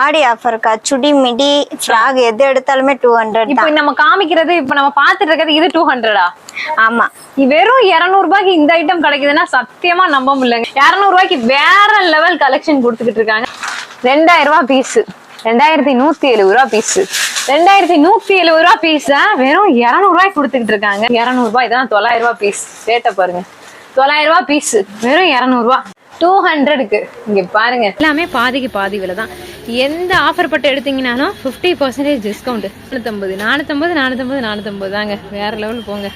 ஆடி ஆஃபர்க்கா சுடி midi frock எது எடுத்தாலுமே two hundred இப்போ நம்ம காமிக்கிறது இப்போ நம்ம பார்த்துட்டு இருக்கிறது இது டூ ஹண்ட்ரடா ஆமா. வெறும் 200 ரூபாய்க்கு இந்த ஐட்டம் கிடைக்குதுன்னா சத்தியமா நம்ப முடியலங்க. 200 ரூபாய்க்கு வேற லெவல் கலெக்ஷன் கொடுத்துக்கிட்டு இருக்காங்க. ரெண்டாயிரம் ரூபாய் பீஸ் ரெண்டாயிரத்தி நூத்தி எழுபது ரூபாய் பீஸ் ரெண்டாயிரத்தி நூத்தி எழுபது ரூபாய் பீஸ் வெறும் 200 ரூபாய்க்கு கொடுத்துக்கிட்டு இருக்காங்க. 200 ரூபாய் இதான் தொள்ளாயிரம் ரூபாய் பீஸ் ரேட்டை பாருங்க. தொள்ளாயிரம் ரூபாய் பீஸ் வெறும் 200 ரூபாய் டூ ஹண்ட்ரடுக்கு இங்க பாருங்க. எல்லாமே பாதிக்கு பாதி விலை தான். எந்த ஆஃபர் பட்டு எடுத்தீங்கனாலும் ஃபிஃப்டி பர்சன்டேஜ் டிஸ்கவுண்ட் நானூத்தம்பது நானூத்தம்பது நானூத்தம்பது நானூத்தம்பது தாங்க. வேற லெவல் போங்க.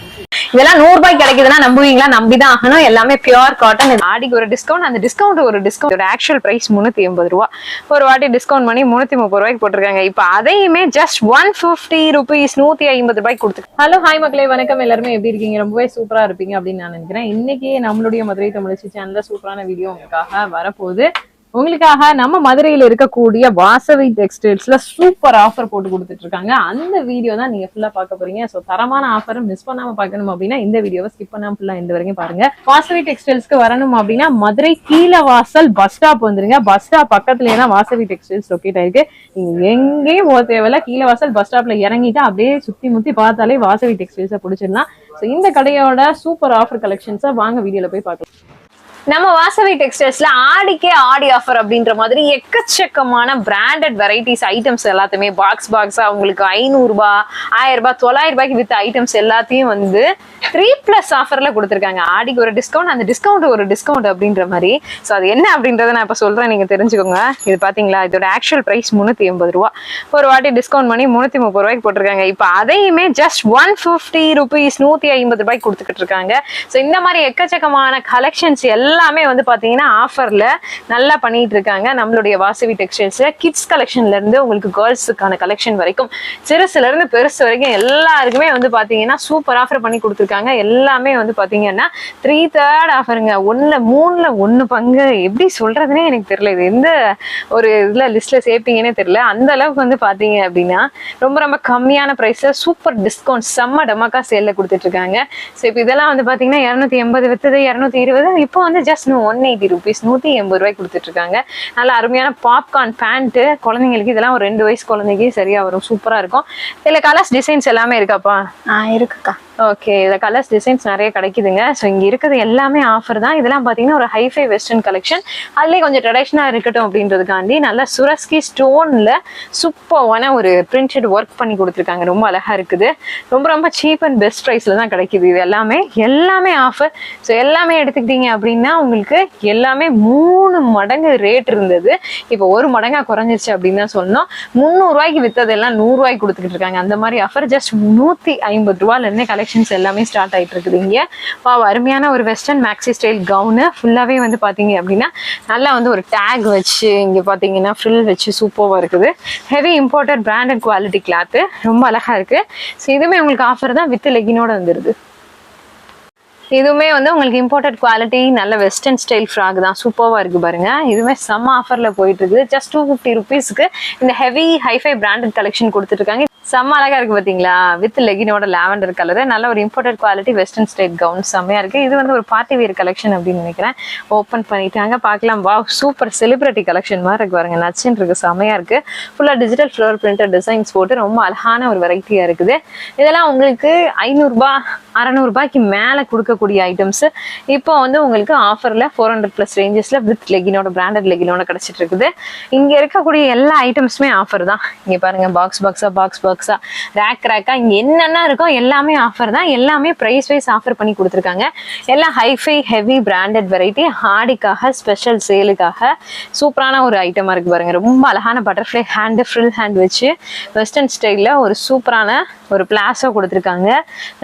இதெல்லாம் நூறு ரூபாய்க்கு கிடைக்குதுன்னா நம்புவீங்களா? நம்பிதான் ஆகணும். எல்லாமே பியூர் காட்டன் ஆடிக்கு ஒரு டிஸ்கவுண்ட் அந்த டிஸ்கவுண்ட் ஒரு டிஸ்கவுண்ட் ஆக்சுவல் பிரைஸ் முன்னூத்தி எண்பது ரூபா. ஒரு வாட்டி டிஸ்கவுண்ட் பண்ணி முன்னூத்தி முப்பது ரூபாய்க்கு போட்டிருக்காங்க. இப்போ அதையுமே ஜஸ்ட் ஒன் ஃபிஃப்டி ருபீஸ் நூத்தி ஐம்பது ரூபாய்க்கு கொடுத்து ஹலோ ஹாய் மக்களே. வணக்கம். எல்லாருமே எப்படி இருக்கீங்க? ரொம்பவே சூப்பரா இருப்பீங்க அப்படின்னு நான் நினைக்கிறேன். இன்னைக்கு நம்மளுடைய மதுரை தமிழச்சி சேனல்ல சூப்பரான வீடியோ உங்களுக்காக வரப்போகுது. உங்களுக்காக நம்ம மதுரையில் இருக்கக்கூடிய வாசவி டெக்ஸ்டைல்ஸ்ல சூப்பர் ஆஃபர் போட்டு கொடுத்துட்டு இருக்காங்க அந்த வீடியோ தான் நீங்க ஃபுல்லா பார்க்க போறீங்க. ஸோ தரமான ஆஃபரும் மிஸ் பண்ணாம பார்க்கணும் அப்படின்னா இந்த வீடியோவை ஸ்கிப் பண்ணாம ஃபுல்லா இந்த வரைக்கும் பாருங்க. வாசவி டெக்ஸ்டைல்ஸ்க்கு வரணும் அப்படின்னா மதுரை கீழே வாசல் பஸ் ஸ்டாப் வந்துருங்க. பஸ் ஸ்டாப் பக்கத்துலயே தான் வாசவி டெக்ஸ்டைல்ஸ் லொக்கேட் ஆயிருக்கு. நீங்க எங்கேயும் போக தேவையில்ல. கீழே வாசல் பஸ் ஸ்டாப்ல இறங்கிட்டு அப்படியே சுத்தி முத்தி பார்த்தாலே வாசவி டெக்ஸ்டைல்ஸை பிடிச்சிடலாம். ஸோ இந்த கடையோட சூப்பர் ஆஃபர் கலெக்ஷன்ஸை வாங்க வீடியோல போய் பார்க்கலாம். நம்ம வாசவி டெக்ஸ்டைல்ஸ்ல ஆடிக்கே ஆடி ஆஃபர் அப்படின்ற மாதிரி எக்கச்சக்கமான பிராண்டட் வெரைட்டிஸ் ஐட்டம்ஸ் எல்லாத்தையுமே பாக்ஸ் பாக்ஸா உங்களுக்கு ஐநூறுபா ஆயிரம் ரூபாய் தொள்ளாயிரம் ரூபாய்க்கு வித் ஐட்டம்ஸ் எல்லாத்தையும் வந்து த்ரீ பிளஸ் ஆஃபர்ல கொடுத்துருக்காங்க. ஆடிக்கு ஒரு டிஸ்கவுண்ட் அந்த டிஸ்கவுண்ட் ஒரு டிஸ்கவுண்ட் அப்படின்ற மாதிரி. ஸோ அது என்ன அப்படின்றத நான் இப்போ சொல்றேன். நீங்க தெரிஞ்சுக்கோங்க. இது பாத்தீங்களா? இதோட ஆக்சுவல் பிரைஸ் முந்நூத்தி எண்பது ரூபா. ஒரு வாட்டி டிஸ்கவுண்ட் பண்ணி முந்நூத்தி முப்பது ரூபாய்க்கு போட்டிருக்காங்க. இப்போ அதையுமே ஜஸ்ட் ஒன் ஃபிஃப்டி ருபீஸ் நூத்தி ஐம்பது ரூபாய்க்கு கொடுத்துக்கிட்டு இருக்காங்க. ஸோ இந்த மாதிரி எக்கச்சக்கமான கலெக்ஷன்ஸ் எல்லாம் எல்லாமே வந்து பாத்தீங்கன்னா ஆஃபர்ல நல்லா பண்ணிட்டு இருக்காங்க நம்மளுடைய வாசவி டெக்ஸ்டைல்ஸ்ல கிட்ஸ் கலெக்ஷன்ல இருந்து உங்களுக்கு கேர்ள்ஸுக்கான கலெக்ஷன் வரைக்கும் சிறுசுல இருந்து பெருசு வரைக்கும் எல்லாருக்குமே வந்து பாத்தீங்கன்னா சூப்பர் ஆஃபர் பண்ணி கொடுத்துருக்காங்க. எல்லாமே வந்து பாத்தீங்கன்னா த்ரீ தேர்ட் ஆஃபருங்க ஒன்றில் மூணுல ஒன்று பங்கு. எப்படி சொல்றதுனே எனக்கு தெரியல. இது எந்த ஒரு இதுல லிஸ்ட்ல சேர்ப்பீங்கன்னே தெரியல. அந்த அளவுக்கு வந்து பாத்தீங்க அப்படின்னா ரொம்ப ரொம்ப கம்மியான பிரைஸ்ல சூப்பர் டிஸ்கவுண்ட் செம்ம டமாக்கா சேல்ல கொடுத்துட்டு இருக்காங்க ஸோ இப்போ இதெல்லாம் வந்து பாத்தீங்கன்னா இரநூத்தி எண்பது வித்தது இரநூத்தி இருபது. இப்போ வந்து ஜஸ்ட் ஒன் எயிட்டி ருபீஸ் நூத்தி எண்பது ரூபாய் கொடுத்துட்டு இருக்காங்க நல்ல அருமையான பாப்கார்ன் பேண்ட்டு குழந்தைங்களுக்கு இதெல்லாம் ஒரு ரெண்டு வயசு குழந்தைக்கு சரியா வரும் சூப்பரா இருக்கும். இதுல கலர்ஸ் டிசைன்ஸ் எல்லாமே இருக்காப்பா? ஆ இருக்குக்கா. ஓகே இதில் கலர்ஸ் டிசைன்ஸ் நிறைய கிடைக்குதுங்க. ஸோ இங்கே இருக்கிறது எல்லாமே ஆஃபர் தான். இதெல்லாம் பார்த்தீங்கன்னா ஒரு ஹைஃபை வெஸ்டர்ன் கலெக்ஷன் அதுலேயே கொஞ்சம் ட்ரெடிஷ்னலாக இருக்கட்டும் அப்படின்றதுக்காண்டி நல்லா சுரஸ்கி ஸ்டோனில் சூப்பரான ஒரு பிரிண்டட் ஒர்க் பண்ணி கொடுத்துருக்காங்க. ரொம்ப அழகாக இருக்குது. ரொம்ப ரொம்ப சீப் அண்ட் பெஸ்ட் ப்ரைஸில் தான் கிடைக்குது இது எல்லாமே. எல்லாமே ஆஃபர் ஸோ எல்லாமே எடுத்துக்கிட்டீங்க அப்படின்னா உங்களுக்கு எல்லாமே மூணு மடங்கு ரேட் இருந்தது. இப்போ ஒரு மடங்காக குறைஞ்சிருச்சு அப்படின்னு தான் சொன்னோம் முந்நூறுரூவாய்க்கு விற்றதெல்லாம் நூறுரூவாய்க்கு கொடுத்துக்கிட்டு இருக்காங்க. அந்த மாதிரி ஆஃபர் ஜஸ்ட் நூற்றி ஐம்பது ரூபாலேருந்தே கலெக்ஷன்ஸ் எல்லாமே ஸ்டார்ட் ஆகிட்டு இருக்குது இங்கே வா அருமையான ஒரு வெஸ்டர்ன் மேக்ஸி ஸ்டைல் கவுனு ஃபுல்லாகவே வந்து பார்த்தீங்க அப்படின்னா நல்லா வந்து ஒரு டேக் வச்சு இங்கே பார்த்தீங்கன்னா ஃப்ரில் வச்சு சூப்பராக இருக்குது. Heavy imported branded quality cloth ரொம்ப அழகாக இருக்குது ஸோ இதுவுமே உங்களுக்கு ஆஃபர் தான் வித் லெகினோட வந்துடுது இதுவுமே வந்து உங்களுக்கு இம்போர்ட்டட் குவாலிட்டி நல்ல வெஸ்டர்ன் ஸ்டைல் ஃப்ராக் தான். சூப்பராக இருக்கு பாருங்க. இதுவுமே செம்ம ஆஃபரில் போயிட்டு இருக்குது. ஜஸ்ட் டூ ஃபிஃப்டி ருபீஸ்க்கு இந்த ஹெவி ஹைஃபை பிராண்டட் கலெக்ஷன் கொடுத்துருக்காங்க செம்ம அழகாக இருக்குது பார்த்தீங்களா வித் லெகினோட லாவெண்டர் கலரு நல்ல ஒரு imported quality western style gown செம்மையாக இருக்குது இது வந்து ஒரு பார்ட்டி வியர் கலெக்ஷன் அப்படின்னு நினைக்கிறேன். ஓப்பன் பண்ணிட்டாங்க. பார்க்கலாம். வா சூப்பர் செலிப்ரிட்டி கலெக்ஷன் மாதிரி இருக்கு பாருங்க. நச்சுன்னு இருக்குது செம்மையா இருக்குது ஃபுல்லாக டிஜிட்டல் ஃப்ளவர் பிரிண்டட் டிசைன்ஸ் போட்டு ரொம்ப அழகான ஒரு வெரைட்டியாக இருக்குது. இதெல்லாம் உங்களுக்கு ஐநூறுரூபா அறநூறுபாய்க்கு மேலே கொடுக்க இருக்கக்கூடிய ஐட்டம்ஸ் இப்போ வந்து உங்களுக்கு ஆஃபரில் ஃபோர் ஹண்ட்ரட் ப்ளஸ் ரேஞ்சஸில் வித் லெகினோட பிராண்டட் லெகினோட கிடச்சிட்டு இருக்குது இங்கே இருக்கக்கூடிய எல்லா ஐட்டம்ஸுமே ஆஃபர் தான். இங்கே பாருங்கள் பாக்ஸ் பாக்ஸாக பாக்ஸ் பாக்ஸாக ரேக் ரேக்காக இங்கே என்னென்ன இருக்கோ எல்லாமே ஆஃபர் தான். எல்லாமே ப்ரைஸ் வைஸ் ஆஃபர் பண்ணி கொடுத்துருக்காங்க. எல்லாம் hi fi heavy branded variety ஹாடிக்காக special சேலுக்காக சூப்பரான ஒரு ஐட்டமாக இருக்குது பாருங்கள் ரொம்ப அழகான பட்டர்ஃப்ளை ஹேண்டு ஃப்ரில் ஹேண்ட் வச்சு வெஸ்டர்ன் ஸ்டைலில் ஒரு சூப்பரான ஒரு பிளாஸோ கொடுத்துருக்காங்க.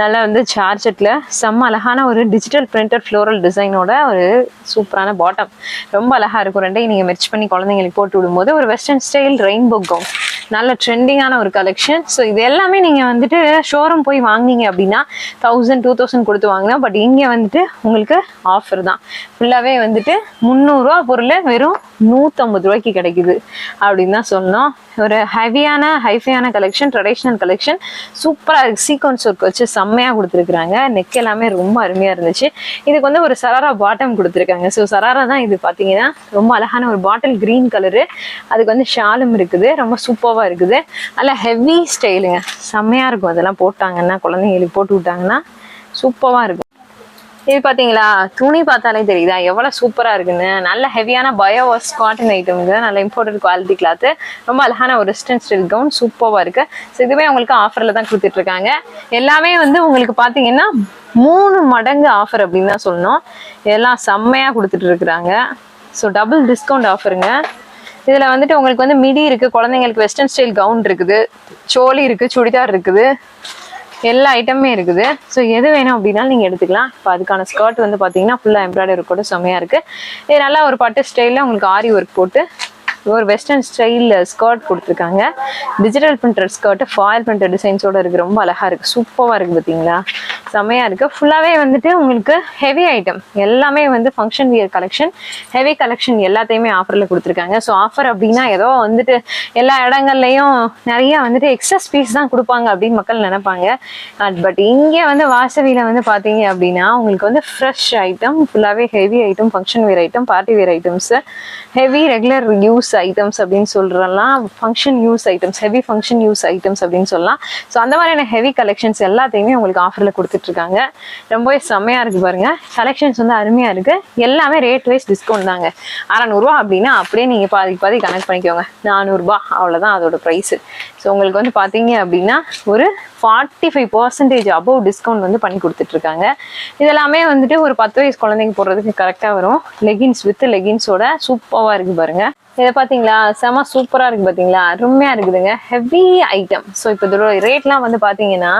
நல்லா வந்து சார்ஜெட்டில் செம்ம அழகான ஒரு டிஜிட்டல் பிரிண்டட் ஃப்ளோரல் டிசைனோட ஒரு சூப்பரான பாட்டம் ரொம்ப அழகாக இருக்கும். ரெண்டையும் நீங்கள் மெர்ச் பண்ணி குழந்தைங்களுக்கு போட்டு விடும்போது ஒரு வெஸ்டர்ன் ஸ்டைல் ரெயின்போ கவுன் நல்ல ட்ரெண்டிங்கான ஒரு கலெக்ஷன் ஸோ இது எல்லாமே நீங்கள் வந்துட்டு ஷோரூம் போய் வாங்குனீங்க அப்படின்னா தௌசண்ட் டூ தௌசண்ட் கொடுத்து வாங்கினா பட் இங்கே வந்துட்டு உங்களுக்கு ஆஃபர் தான். ஃபுல்லாகவே வந்துட்டு முந்நூறுரூவா பொருள் வெறும் நூற்றம்பது ரூபாய்க்கு கிடைக்குது அப்படின்னு தான் சொல்லணும். ஒரு ஹெவியான ஹைஃபையான கலெக்ஷன் ட்ரெடிஷ்னல் கலெக்ஷன் சூப்பராக இருக்குது சீக்வன்ஸ் ஒர்க் வச்சு செம்மையாக கொடுத்துருக்குறாங்க. நெக் எல்லாமே ரொம்ப அருமையாக இருந்துச்சு. இதுக்கு வந்து ஒரு சராரா பாட்டம் கொடுத்துருக்காங்க. ஸோ சராரா தான் இது பார்த்தீங்கன்னா ரொம்ப அழகான ஒரு பாட்டில் க்ரீன் கலரு அதுக்கு வந்து ஷாலும் இருக்குது. ரொம்ப சூப்பர் சூப்பராக இருக்குது. நல்ல ஹெவி ஸ்டைலுங்க செம்மையாக இருக்கும் அதெல்லாம் போட்டாங்கன்னா குழந்தைங்களுக்கு போட்டு விட்டாங்கன்னா சூப்பராக இருக்கும். இது பார்த்தீங்களா துணி பார்த்தாலே தெரியுதா? எவ்வளோ சூப்பராக இருக்குன்னு. நல்ல ஹெவியான பயோவாஸ் காட்டன் ஐட்டம் நல்ல இம்போர்ட்டட் குவாலிட்டி கிளாத்து ரொம்ப அழகான ஒரு வெஸ்டர்ன் ஸ்டில் கவுன் சூப்பராக இருக்கு. ஸோ இதுவே உங்களுக்கு ஆஃபரில் தான் கொடுத்துட்ருக்காங்க. எல்லாமே வந்து உங்களுக்கு பார்த்தீங்கன்னா மூணு மடங்கு ஆஃபர் அப்படின்னு தான் சொல்லணும். எல்லாம் செம்மையாக கொடுத்துட்டு இருக்கிறாங்க ஸோ டபுள் டிஸ்கவுண்ட் ஆஃபருங்க இதுல வந்துட்டு உங்களுக்கு வந்து மிடி இருக்கு குழந்தைங்களுக்கு வெஸ்டர்ன் ஸ்டைல் கவுன் இருக்குது சோலி இருக்கு சுடிதார் இருக்குது எல்லா ஐட்டமே இருக்குது. ஸோ எது வேணும் அப்படின்னாலும் நீங்கள் எடுத்துக்கலாம். இப்போ அதுக்கான ஸ்கர்ட் வந்து பார்த்தீங்கன்னா ஃபுல்லாக எம்ப்ராய்டரி கூட செம்மையாக இருக்குது இது நல்லா ஒரு பட்டு ஸ்டைலில் உங்களுக்கு ஆரி ஒர்க் போட்டு ஒரு வெஸ்டர்ன் ஸ்டைலில் ஸ்கர்ட் கொடுத்துருக்காங்க. Digital printed skirt foil printed டிசைன்ஸோட இருக்குது ரொம்ப அழகாக இருக்குது சூப்பராக இருக்குது பார்த்தீங்களா செம்மையாக இருக்குது ஃபுல்லாகவே வந்துட்டு உங்களுக்கு ஹெவி ஐட்டம் எல்லாமே வந்து function wear collection heavy collection எல்லாத்தையுமே ஆஃபரில் கொடுத்துருக்காங்க. ஸோ ஆஃபர் அப்படின்னா ஏதோ வந்துட்டு எல்லா இடங்கள்லையும் நிறைய வந்துட்டு எக்ஸஸ் பீஸ் தான் கொடுப்பாங்க அப்படின்னு மக்கள் நினைப்பாங்க. Uh, பட் இங்கே வந்து வாசவியில் வந்து பார்த்தீங்க அப்படின்னா உங்களுக்கு வந்து ஃப்ரெஷ் ஐட்டம் ஃபுல்லாகவே heavy item function wear item party wear items heavy regular use items அப்படின்னு சொல்கிறலாம் function use items heavy function use items அப்படின்னு சொல்லலாம். ஸோ அந்த மாதிரியான ஹெவி கலெக்ஷன்ஸ் எல்லாத்தையுமே உங்களுக்கு ஆஃபரில் கொடுத்துட்ருக்காங்க. ரொம்பவே செம்மையா இருக்கு பாருங்க. கலெக்ஷன்ஸ் வந்து அருமையாக இருக்குது எல்லாமே ரேட் வைஸ் டிஸ்கவுண்ட் தாங்க. அறநூறுவா அப்படின்னா அப்படியே நீங்கள் பாதி பாதி கனெக்ட் பண்ணிக்கோங்க. நானூறுபா அவ்வளோதான் அதோட ப்ரைஸு ஸோ உங்களுக்கு வந்து பார்த்தீங்க அப்படின்னா ஒரு forty five percentage above discount வந்து பண்ணி கொடுத்துட்ருக்காங்க. இதெல்லாமே வந்துட்டு ஒரு பத்து வயசு குழந்தைங்க போடுறதுக்கு கரெக்டாக வரும். லெகின்ஸ் வித் லெகின்ஸோட சூப்பராக இருக்கு பாருங்க. இதை பார்த்தீங்களா செம சூப்பராக இருக்கு பார்த்தீங்களா அருமையாக இருக்குதுங்க. ஹெவி ஐட்டம் ஸோ இப்போ இதோட ரேட்லாம் வந்து பார்த்தீங்கன்னா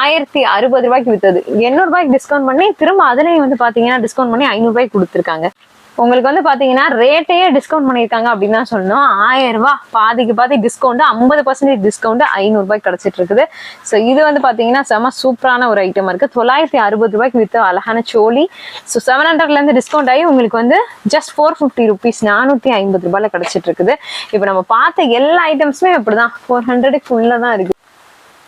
ஆயிரத்தி அறுபது ரூபாய்க்கு வித்தது. எண்ணூறு ரூபாய்க்கு டிஸ்கவுண்ட் பண்ணி திரும்ப அதுலேயும் வந்து பார்த்தீங்கன்னா டிஸ்கவுண்ட் பண்ணி ஐநூறு ரூபாய்க்கு கொடுத்துருக்காங்க. உங்களுக்கு வந்து பாத்தீங்கன்னா ரேட்டையே டிஸ்கவுண்ட் பண்ணியிருக்காங்க அப்படின்னு தான் சொல்லணும். ஆயிரம் ரூபாய் பாதிக்கு பாதி டிஸ்கவுண்ட் ஐம்பது பர்சன்டேஜ் டிஸ்கவுண்ட் ஐநூறு ரூபாய் கிடைச்சிட்டு இருக்குது. ஸோ இது வந்து பாத்தீங்கன்னா செம சூப்பரான ஒரு ஐட்டமா இருக்கு. தொள்ளாயிரத்தி அறுபது ரூபாய்க்கு வித்த அழகான சோலி ஸோ செவன் ஹண்ட்ரட்ல இருந்து டிஸ்கவுண்ட் ஆகி உங்களுக்கு வந்து ஜஸ்ட் ஃபோர் ஃபிஃப்டி ருபீஸ் நானூத்தி ஐம்பது ரூபாயில கிடைச்சிட்டு இருக்குது. இப்போ நம்ம பார்த்த எல்லா ஐட்டம்ஸுமே அப்படிதான். ஃபோர் ஹண்ட்ரடுக்கு உள்ள தான் இருக்கு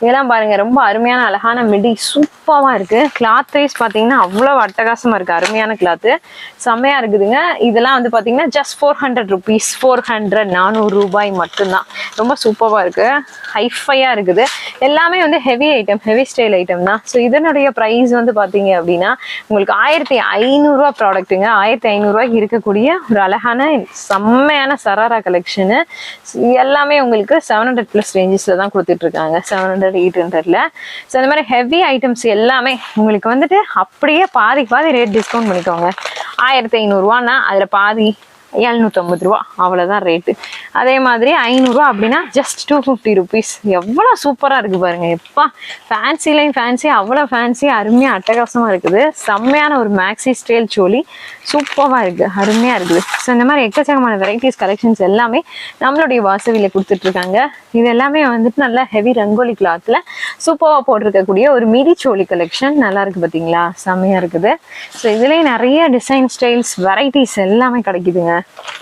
இதெல்லாம் பாருங்க ரொம்ப அருமையான அழகான மிடி சூப்பராக இருக்கு. கிளாத் வைஸ் பார்த்தீங்கன்னா அவ்வளோ அட்டகாசமா இருக்கு அருமையான கிளாத்து செம்மையா இருக்குதுங்க. இதெல்லாம் வந்து பார்த்தீங்கன்னா just four hundred rupees four hundred நானூறு ரூபாய் மட்டும்தான். ரொம்ப சூப்பராக இருக்கு. ஹைஃபையாக இருக்குது. எல்லாமே வந்து heavy item heavy style item தான். ஸோ இதனுடைய ப்ரைஸ் வந்து பார்த்தீங்க அப்படின்னா உங்களுக்கு ஆயிரத்தி ஐநூறுரூவா ப்ராடக்ட்டுங்க ஆயிரத்தி ஐநூறுரூவாய்க்கு இருக்கக்கூடிய ஒரு அழகான செம்மையான சராரா கலெக்ஷனு எல்லாமே உங்களுக்கு செவன் ஹண்ட்ரட் ப்ளஸ் ரேஞ்சஸில் தான் கொடுத்துட்ருக்காங்க செவன் ஹண்ட்ரட் எயிட் ஸோ இந்த மாதிரி ஹெவி ஐட்டம்ஸ் எல்லாமே உங்களுக்கு வந்துட்டு அப்படியே பாதி பாதி ரேட் டிஸ்கவுண்ட் பண்ணிக்கோங்க. ஆயிரத்தி ஐநூறுரூவான்னா அதில் பாதி எழுநூற்றம்பது ரூபா. அவ்வளோதான் ரேட்டு அதே மாதிரி ஐநூறுரூவா அப்படின்னா ஜஸ்ட் டூ ஃபிஃப்டி ருபீஸ் எவ்வளோ சூப்பராக இருக்குது பாருங்கள் எப்பா ஃபேன்சிலையும் ஃபேன்சி அவ்வளோ ஃபேன்சி அருமையாக அட்டகாசமாக இருக்குது. செம்மையான ஒரு மேக்ஸி ஸ்டைல் சோலி சூப்பராக இருக்குது அருமையாக இருக்குது. ஸோ இந்த மாதிரி எக்கச்சக்கமான வெரைட்டிஸ் கலெக்ஷன்ஸ் எல்லாமே நம்மளுடைய வாசவியில் கொடுத்துட்ருக்காங்க. இது எல்லாமே வந்துட்டு நல்லா ஹெவி ரங்கோலி கிளாத்தில் சூப்பராக போட்டிருக்கக்கூடிய ஒரு மிடி சோலி கலெக்ஷன் நல்லா இருக்குது பார்த்தீங்களா செம்மையாக இருக்குது. ஸோ இதுலேயே நிறைய டிசைன் ஸ்டைல்ஸ் வெரைட்டிஸ் எல்லாமே கிடைக்குதுங்க.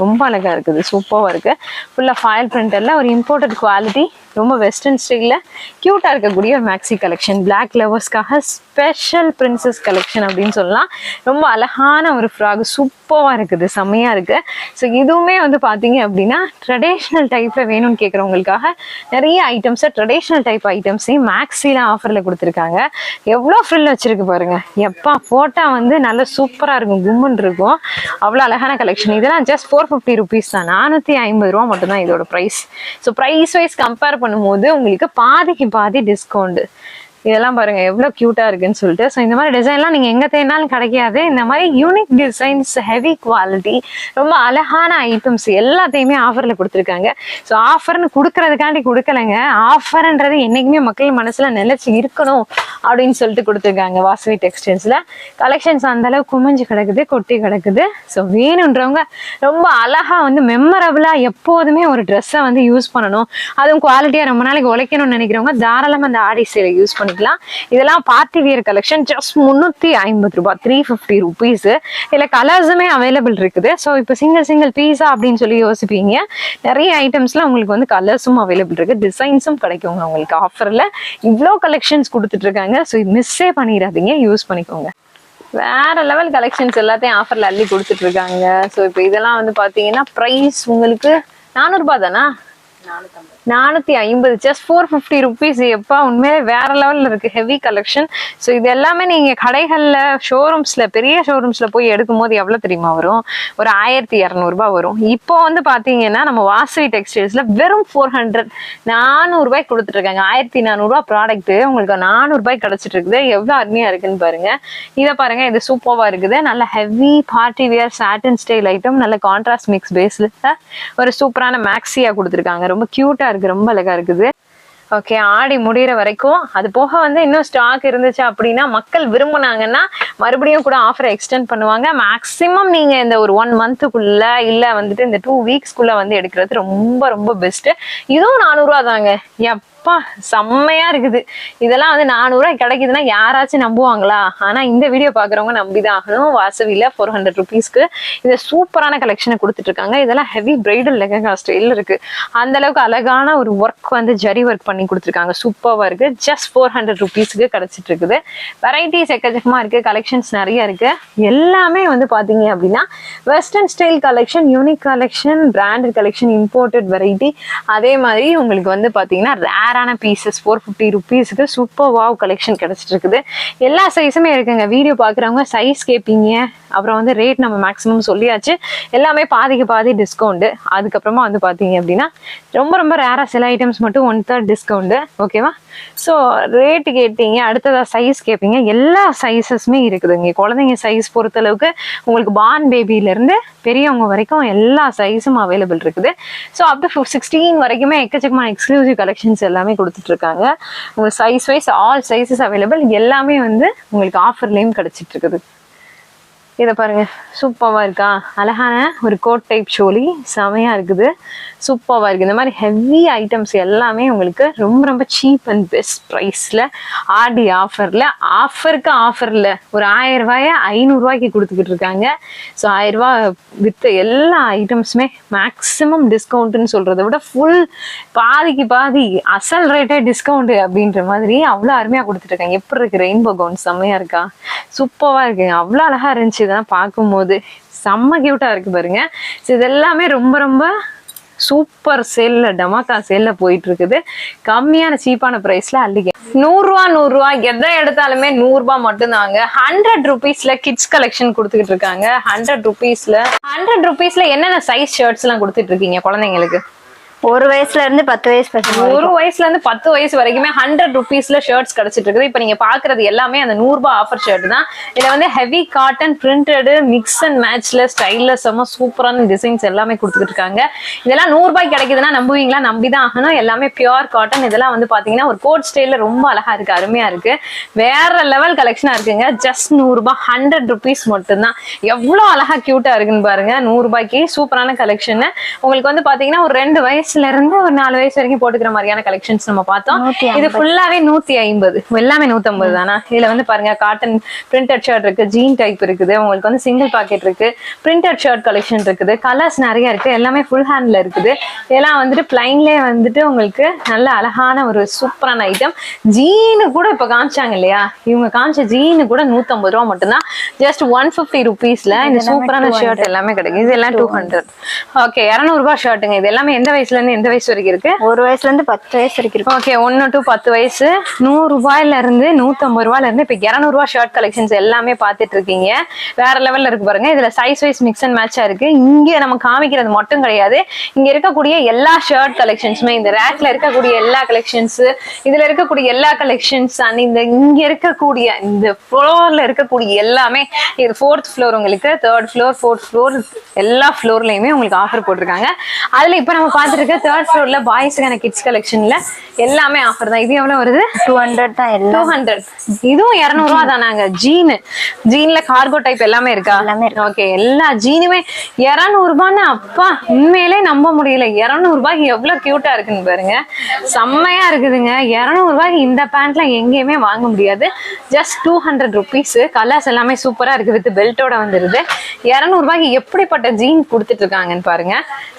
ரொம்ப அழகாக இருக்குது. சூப்பராக இருக்குது ஃபுல்லாக ஃபாயில் பிரிண்டரில் ஒரு இம்போர்ட்டட் குவாலிட்டி ரொம்ப வெஸ்டர்ன் ஸ்டைலில் க்யூட்டாக இருக்கக்கூடிய ஒரு மேக்ஸி கலெக்ஷன் பிளாக் லவர்ஸ்க்காக ஸ்பெஷல் பிரின்சஸ் கலெக்ஷன் அப்படின்னு சொல்லலாம். ரொம்ப அழகான ஒரு ஃப்ராக் சூப்பராக இருக்குது செம்மையாக இருக்குது ஸோ இதுவுமே வந்து பார்த்தீங்க அப்படின்னா ட்ரெடிஷ்னல் டைப்பில் வேணும்னு கேட்குறவங்களுக்காக நிறைய ஐட்டம்ஸை ட்ரெடிஷ்னல் டைப் ஐட்டம்ஸையும் மேக்ஸியில் ஆஃபரில் கொடுத்துருக்காங்க. எவ்வளோ ஃப்ரில் வச்சிருக்கு பாருங்க. எப்பா ஃபோட்டோ வந்து நல்ல சூப்பராக இருக்கும் கும்முன்னு இருக்கும். அவ்வளோ அழகான கலெக்ஷன் இதெல்லாம் ஜஸ்ட் ஃபோர் ஃபிஃப்டி ருபீஸ் தான். நானூற்றி ஐம்பது ரூபா மட்டும்தான் இதோட price so price wise compare பண்ணும்போது உங்களுக்கு பாதிக்கு பாதி டிஸ்கவுண்ட் இதெல்லாம் பாருங்க எவ்வளவு கியூட்டா இருக்குன்னு சொல்லிட்டு. ஸோ இந்த மாதிரி டிசைன்லாம் நீங்க எங்க தேடினாலும் கிடைக்காது. இந்த மாதிரி யூனிக் டிசைன்ஸ் ஹெவி குவாலிட்டி ரொம்ப அழகான ஐட்டம்ஸ் எல்லாத்தையுமே ஆஃபர்ல கொடுத்துருக்காங்க. ஸோ ஆஃபர்னு கொடுக்கறதுக்காண்டி கொடுக்கலங்க. ஆஃபர்ன்றது என்னைக்குமே மக்கள் மனசுல நிலைச்சு இருக்கணும் அப்படின்னு சொல்லிட்டு கொடுத்துருக்காங்க வாசவி டெக்ஸ்டைல்ஸ்ல கலெக்ஷன்ஸ் அந்த அளவுக்கு குமிஞ்சு கிடக்குது கொட்டி கிடக்குது. ஸோ வேணுன்றவங்க ரொம்ப அழகா வந்து மெமரபிளா எப்போதுமே ஒரு ட்ரெஸ்ஸை வந்து யூஸ் பண்ணணும். அதுவும் குவாலிட்டியா ரொம்ப நாளைக்கு உழைக்கணும்னு நினைக்கிறவங்க தாராளமாக அந்த ஆடி சேலை யூஸ் பண்ணி பண்ணிக்கலாம் இதெல்லாம் பார்ட்டி வியர் கலெக்ஷன் ஜஸ்ட் முந்நூற்றி ஐம்பது ரூபாய் த்ரீ ஃபிஃப்டி ருபீஸ் இதில் கலர்ஸுமே அவைலபிள் இருக்குது. ஸோ இப்போ சிங்கிள் சிங்கிள் பீஸா அப்படின்னு சொல்லி யோசிப்பீங்க. நிறைய ஐட்டம்ஸ்ல உங்களுக்கு வந்து கலர்ஸும் அவைலபிள் இருக்கு. டிசைன்ஸும் கிடைக்குங்க உங்களுக்கு ஆஃபரில் இவ்வளோ கலெக்ஷன்ஸ் கொடுத்துட்டு இருக்காங்க ஸோ மிஸ்ஸே பண்ணிடாதீங்க. யூஸ் பண்ணிக்கோங்க. வேற லெவல் கலெக்ஷன்ஸ் எல்லாத்தையும் ஆஃபர்ல அள்ளி கொடுத்துட்டு இருக்காங்க ஸோ இப்போ இதெல்லாம் வந்து பாத்தீங்கன்னா ப்ரைஸ் உங்களுக்கு நானூறுபா தானா? நானூத்தி ஐம்பது ஜஸ்ட் ஃபோர் ஃபிஃப்டி ருபீஸ் எப்பா உண்மையிலே வேற லெவல்ல இருக்கு ஹெவி கலெக்ஷன் ஸோ இது எல்லாமே நீங்க கடைகள்ல ஷோரூம்ஸ்ல பெரிய ஷோரூம்ஸ்ல போய் எடுக்கும் போது எவ்வளவு தெரியுமா வரும்? ஒரு ஆயிரத்தி இரநூறுபா வரும். இப்போ வந்து பாத்தீங்கன்னா நம்ம வாசவி டெக்ஸ்டைல்ஸ்ல வெறும் ஃபோர் ஹண்ட்ரட் நானூறுபாய்க்கு கொடுத்துட்டு இருக்காங்க ஆயிரத்தி நானூறுபா ப்ராடக்ட் உங்களுக்கு நானூறுபாய்க்கு கிடைச்சிட்டு இருக்குது எவ்வளவு அருமையா இருக்குன்னு பாருங்க. இதை பாருங்க இது சூப்பர்வா இருக்குது. நல்ல heavy party wear satin style item நல்ல கான்ட்ராஸ்ட் மிக்ஸ் பேஸ்ல ஒரு சூப்பரான மேக்ஸியா கொடுத்துருக்காங்க. ரொம்ப கியூட்டா இருக்கு ரொம்ப அழகா இருக்குது. ஓகே ஆடி முடிகிற வரைக்கும் அது போக வந்து இன்னும் ஸ்டாக் இருந்துச்சு அப்படின்னா மக்கள் விரும்புனாங்கன்னா மறுபடியும் கூட ஆஃபரை எக்ஸ்டெண்ட் பண்ணுவாங்க. மேக்ஸிமம் நீங்க இந்த ஒரு ஒன் மந்த்துக்குள்ள இல்ல வந்துட்டு இந்த டூ வீக்ஸ்க்குள்ள வந்து எடுக்கிறது ரொம்ப ரொம்ப பெஸ்ட் இதுவும் நானூறுரூவா தாங்க. அப்பா செம்மையா இருக்குது. இதெல்லாம் வந்து நானூறுரூவா கிடைக்குதுன்னா யாராச்சும் நம்புவாங்களா? ஆனா இந்த வீடியோ பாக்குறவங்க நம்பிதான் ஆகணும். வாசவில ஃபோர் ஹண்ட்ரட் ருபீஸ்க்கு இந்த சூப்பரான கலெக்ஷனை கொடுத்துட்டு இருக்காங்க இதெல்லாம் ஹெவி பிரைடல் லெகங்கா ஸ்டைல் இருக்கு. அந்த அளவுக்கு அழகான ஒரு ஒர்க் வந்து ஜரி ஒர்க் பண்ணி கொடுத்துருக்காங்க. சூப்பராக இருக்கு. ஜஸ்ட் ஃபோர் ஹண்ட்ரட் ருபீஸ்க்கு கிடைச்சிட்டு இருக்குது வெரைட்டிஸ் எக்கச்சக்கமா இருக்கு. கலெக்ஷன்ஸ் நிறைய இருக்கு. எல்லாமே வந்து பாத்தீங்க அப்படின்னா western style collection unique collection branded collection imported variety அதே மாதிரி உங்களுக்கு வந்து பாத்தீங்கன்னா ரேரான பீசஸ் ஃபோர் ஃபிஃப்டி ருபீஸுக்கு சூப்பர் வாவ் கலெக்ஷன் கிடைச்சிட்டு இருக்குது எல்லா சைஸுமே இருக்குங்க. வீடியோ பார்க்குறவங்க சைஸ் கேட்பீங்க அப்புறம் வந்து ரேட் நம்ம மேக்ஸிமம் சொல்லியாச்சு. எல்லாமே பாதிக்கு பாதி டிஸ்கவுண்ட்டு அதுக்கப்புறமா வந்து பார்த்தீங்க அப்படின்னா ரொம்ப ரொம்ப ரேராக சில ஐட்டம்ஸ் மட்டும் ஒன் தேர்ட் டிஸ்கவுண்ட்டு ஓகேவா ஸோ ரேட்டு கேட்டீங்க அடுத்ததாக சைஸ் கேட்பீங்க எல்லா சைஸஸுமே இருக்குதுங்க குழந்தைங்க சைஸ் பொறுத்தளவுக்கு உங்களுக்கு பார்ன் பேபியிலேருந்து பெரியவங்க வரைக்கும் எல்லா சைஸும் அவைலபிள் இருக்குது. ஸோ அப் டு சிக்ஸ்டீன் வரைக்குமே எக்கச்சக்கமான எக்ஸ்க்ளூசிவ் கலெக்ஷன்ஸ் எல்லாமே கொடுத்துட்ருக்காங்க. உங்களுக்கு size wise all sizes available எல்லாமே வந்து உங்களுக்கு ஆஃபர்லேயும் கிடச்சிட்ருக்குது. இதை பாருங்க. சூப்பராக இருக்கா? அழகான ஒரு கோட் டைப் ஷோலி செமையாக இருக்குது. சூப்பராக இருக்குது இந்த மாதிரி ஹெவி ஐட்டம்ஸ் எல்லாமே உங்களுக்கு ரொம்ப ரொம்ப சீப் அண்ட் பெஸ்ட் ப்ரைஸில் ஆடி ஆஃபரில் ஆஃபருக்கு ஆஃபரில் ஒரு ஆயிரம் ரூபாய ஐநூறுரூவாய்க்கு கொடுத்துக்கிட்டு இருக்காங்க. ஸோ ஆயிரம் வித்த எல்லா ஐட்டம்ஸுமே மேக்ஸிமம் டிஸ்கவுண்ட்டுன்னு சொல்கிறத விட ஃபுல் பாதிக்கு பாதி அசல் ரேட்டே டிஸ்கவுண்ட் அப்படின்ற மாதிரி அவ்வளோ அருமையாக கொடுத்துட்ருக்காங்க எப்படி இருக்குது ரெயின்போ கவுன் செம்மையாக இருக்கா? சூப்பராக இருக்குங்க அவ்வளோ அழகாக இருந்துச்சு. இதெல்லாம் பார்க்கும்போது செம்ம கியூட்டாக இருக்கு பாருங்க. ஸோ இது எல்லாமே ரொம்ப ரொம்ப சூப்பர் சேல்ல டமாக்கா சேல்ல போயிட்டு இருக்குது கம்மியான சீப்பான பிரைஸ்ல அள்ளிக்க. நூறுரூவா நூறுரூவா எதை எடுத்தாலுமே நூறுரூபா மட்டும்தாங்க. ஹண்ட்ரட் ருபீஸ்ல கிட்ஸ் கலெக்ஷன் கொடுத்துக்கிட்டு இருக்காங்க. ஹண்ட்ரட் ருபீஸ்ல ஹண்ட்ரட் ருபீஸ்ல என்னென்ன சைஸ் ஷர்ட்ஸ் எல்லாம் கொடுத்துட்டு இருக்கீங்க குழந்தைங்களுக்கு? ஒரு வயசுல இருந்து பத்து வயசு பசங்க ஒரு வயசுல இருந்து பத்து வயசு வரைக்குமே ஹண்ட்ரட் ருபீஸ்ல ஷர்ட்ஸ் கிடைச்சிட்டு இருக்குது. இப்போ நீங்க பாக்குறது எல்லாமே அந்த நூறு ரூபாய் ஆஃபர் ஷர்ட் தான். இதுல வந்து heavy cotton printed mix and மேட்ச்ல ஸ்டைல்ல செம்ம சூப்பரான டிசைன்ஸ் எல்லாமே கொடுத்துட்டு இருக்காங்க. இதெல்லாம் நூறு ரூபாய் கிடைக்குதுன்னா நம்புவீங்களா? நம்பிதான் ஆகணும். எல்லாமே பியூர் காட்டன் இதெல்லாம் வந்து பாத்தீங்கன்னா ஒரு கோட் ஸ்டைல ரொம்ப அழகா இருக்கு அருமையா இருக்கு. வேற லெவல் கலெக்ஷனா இருக்குங்க. ஜஸ்ட் நூறு ரூபாய் ஹண்ட்ரட் ருபீஸ் மட்டும்தான். எவ்வளவு அழகா கியூட்டா இருக்குன்னு பாருங்க. நூறு ரூபாய்க்கு சூப்பரான கலெக்ஷன் உங்களுக்கு வந்து பாத்தீங்கன்னா ஒரு ரெண்டு வயசுல இருந்து ஒரு நாலு வயசு வரைக்கும் போட்டுக்கிற மாதிரியான கலெக்ஷன்ஸ் நம்ம பார்த்தோம். நூத்தி இது ஃபுல்லாவே நூத்தி ஐம்பது. எல்லாமே நூத்தம்பது தானா? இதுல வந்து பாருங்க காட்டன் பிரிண்டட் ஷர்ட் இருக்கு ஜீன் டைப் இருக்குது உங்களுக்கு வந்து சிங்கிள் பாக்கெட் இருக்கு பிரிண்டட் ஷர்ட் கலெக்ஷன் இருக்குது கலர்ஸ் நிறைய இருக்கு எல்லாமே ஃபுல் ஹேண்ட்ல இருக்குது. இதெல்லாம் வந்துட்டு பிளைன்லேயே வந்துட்டு உங்களுக்கு நல்ல அழகான ஒரு சூப்பரான ஐட்டம் ஜீனு கூட இப்ப காமிச்சாங்க இல்லையா? இவங்க காமிச்ச ஜீனு கூட நூத்தம்பது ரூபா மட்டும்தான். ஜஸ்ட் ஒன் ஃபிஃப்டி ருபீஸ்ல இந்த சூப்பரான ஷர்ட் எல்லாமே கிடைக்கும் இது எல்லாம் டூ ஹண்ட்ரட் ஓகே இரநூறுபா ஷர்ட்டுங்க இது எல்லாமே எந்த வயசுல வயசுல இருந்து எந்த வயசு வரைக்கும் இருக்கு? ஒரு வயசுல இருந்து பத்து வயசு வரைக்கும் இருக்கும் ஓகே ஒன்னு டு பத்து வயசு. நூறு ரூபாயில இருந்து நூத்தம்பது ரூபாயில இருந்து இப்ப இருநூறு ரூபாய் ஷர்ட் கலெக்ஷன்ஸ் எல்லாமே பாத்துட்டு இருக்கீங்க. வேற லெவல்ல இருக்கு பாருங்க. இதுல சைஸ் வைஸ் மிக்ஸ் அண்ட் மேட்சா இருக்கு. இங்க நம்ம காமிக்கிறது மட்டும் கிடையாது. இங்க இருக்கக்கூடிய எல்லா ஷர்ட் கலெக்ஷன்ஸுமே இந்த ரேக்ல இருக்கக்கூடிய எல்லா கலெக்ஷன்ஸ் இதுல இருக்கக்கூடிய எல்லா கலெக்ஷன்ஸ் அண்ட் இந்த இங்க இருக்கக்கூடிய இந்த ஃப்ளோர்ல இருக்கக்கூடிய எல்லாமே இது ஃபோர்த் ஃப்ளோர் உங்களுக்கு தேர்ட் ஃப்ளோர் ஃபோர்த் ஃப்ளோர் எல்லா ஃப்ளோர்லயுமே உங்களுக்கு ஆஃபர் போட்டிருக்காங்க. அதுல இப்ப நம்ம பார்த்துட்டு இருக்க. தேர்ட் ஃப்ளோர்ல பாய்ஸுக்கான கிட்ஸ் கலெக்ஷன்ல எல்லாமே ஆஃபர் தான். இது எவ்வளவு வருது? டூ ஹண்ட்ரட் தான் டூ ஹண்ட்ரட் இதுவும் இரநூறுவா தானாங்க. ஜீனு ஜீன்ல கார்கோ டைப் எல்லாமே இருக்கா? எல்லாமே இருக்கு. ஓகே எல்லா ஜீனுமே இரநூறுபான்னு அப்பா உண்மையிலே நம்ப முடியல. இரநூறுபாய்க்கு எவ்வளவு கியூட்டா இருக்குன்னு பாருங்க. செம்மையா இருக்குதுங்க. இரநூறுபாய்க்கு இந்த பேண்ட்ல எங்கேயுமே வாங்க முடியாது. Just two hundred rupees colours எல்லாமே சூப்பரா இருக்கு. வித் பெல்ட்டோட வந்துருது. இரநூறுபாய்க்கு எப்படிப்பட்ட ஜீன் கொடுத்துட்டு இருக்காங்கன்னு பாருங்க.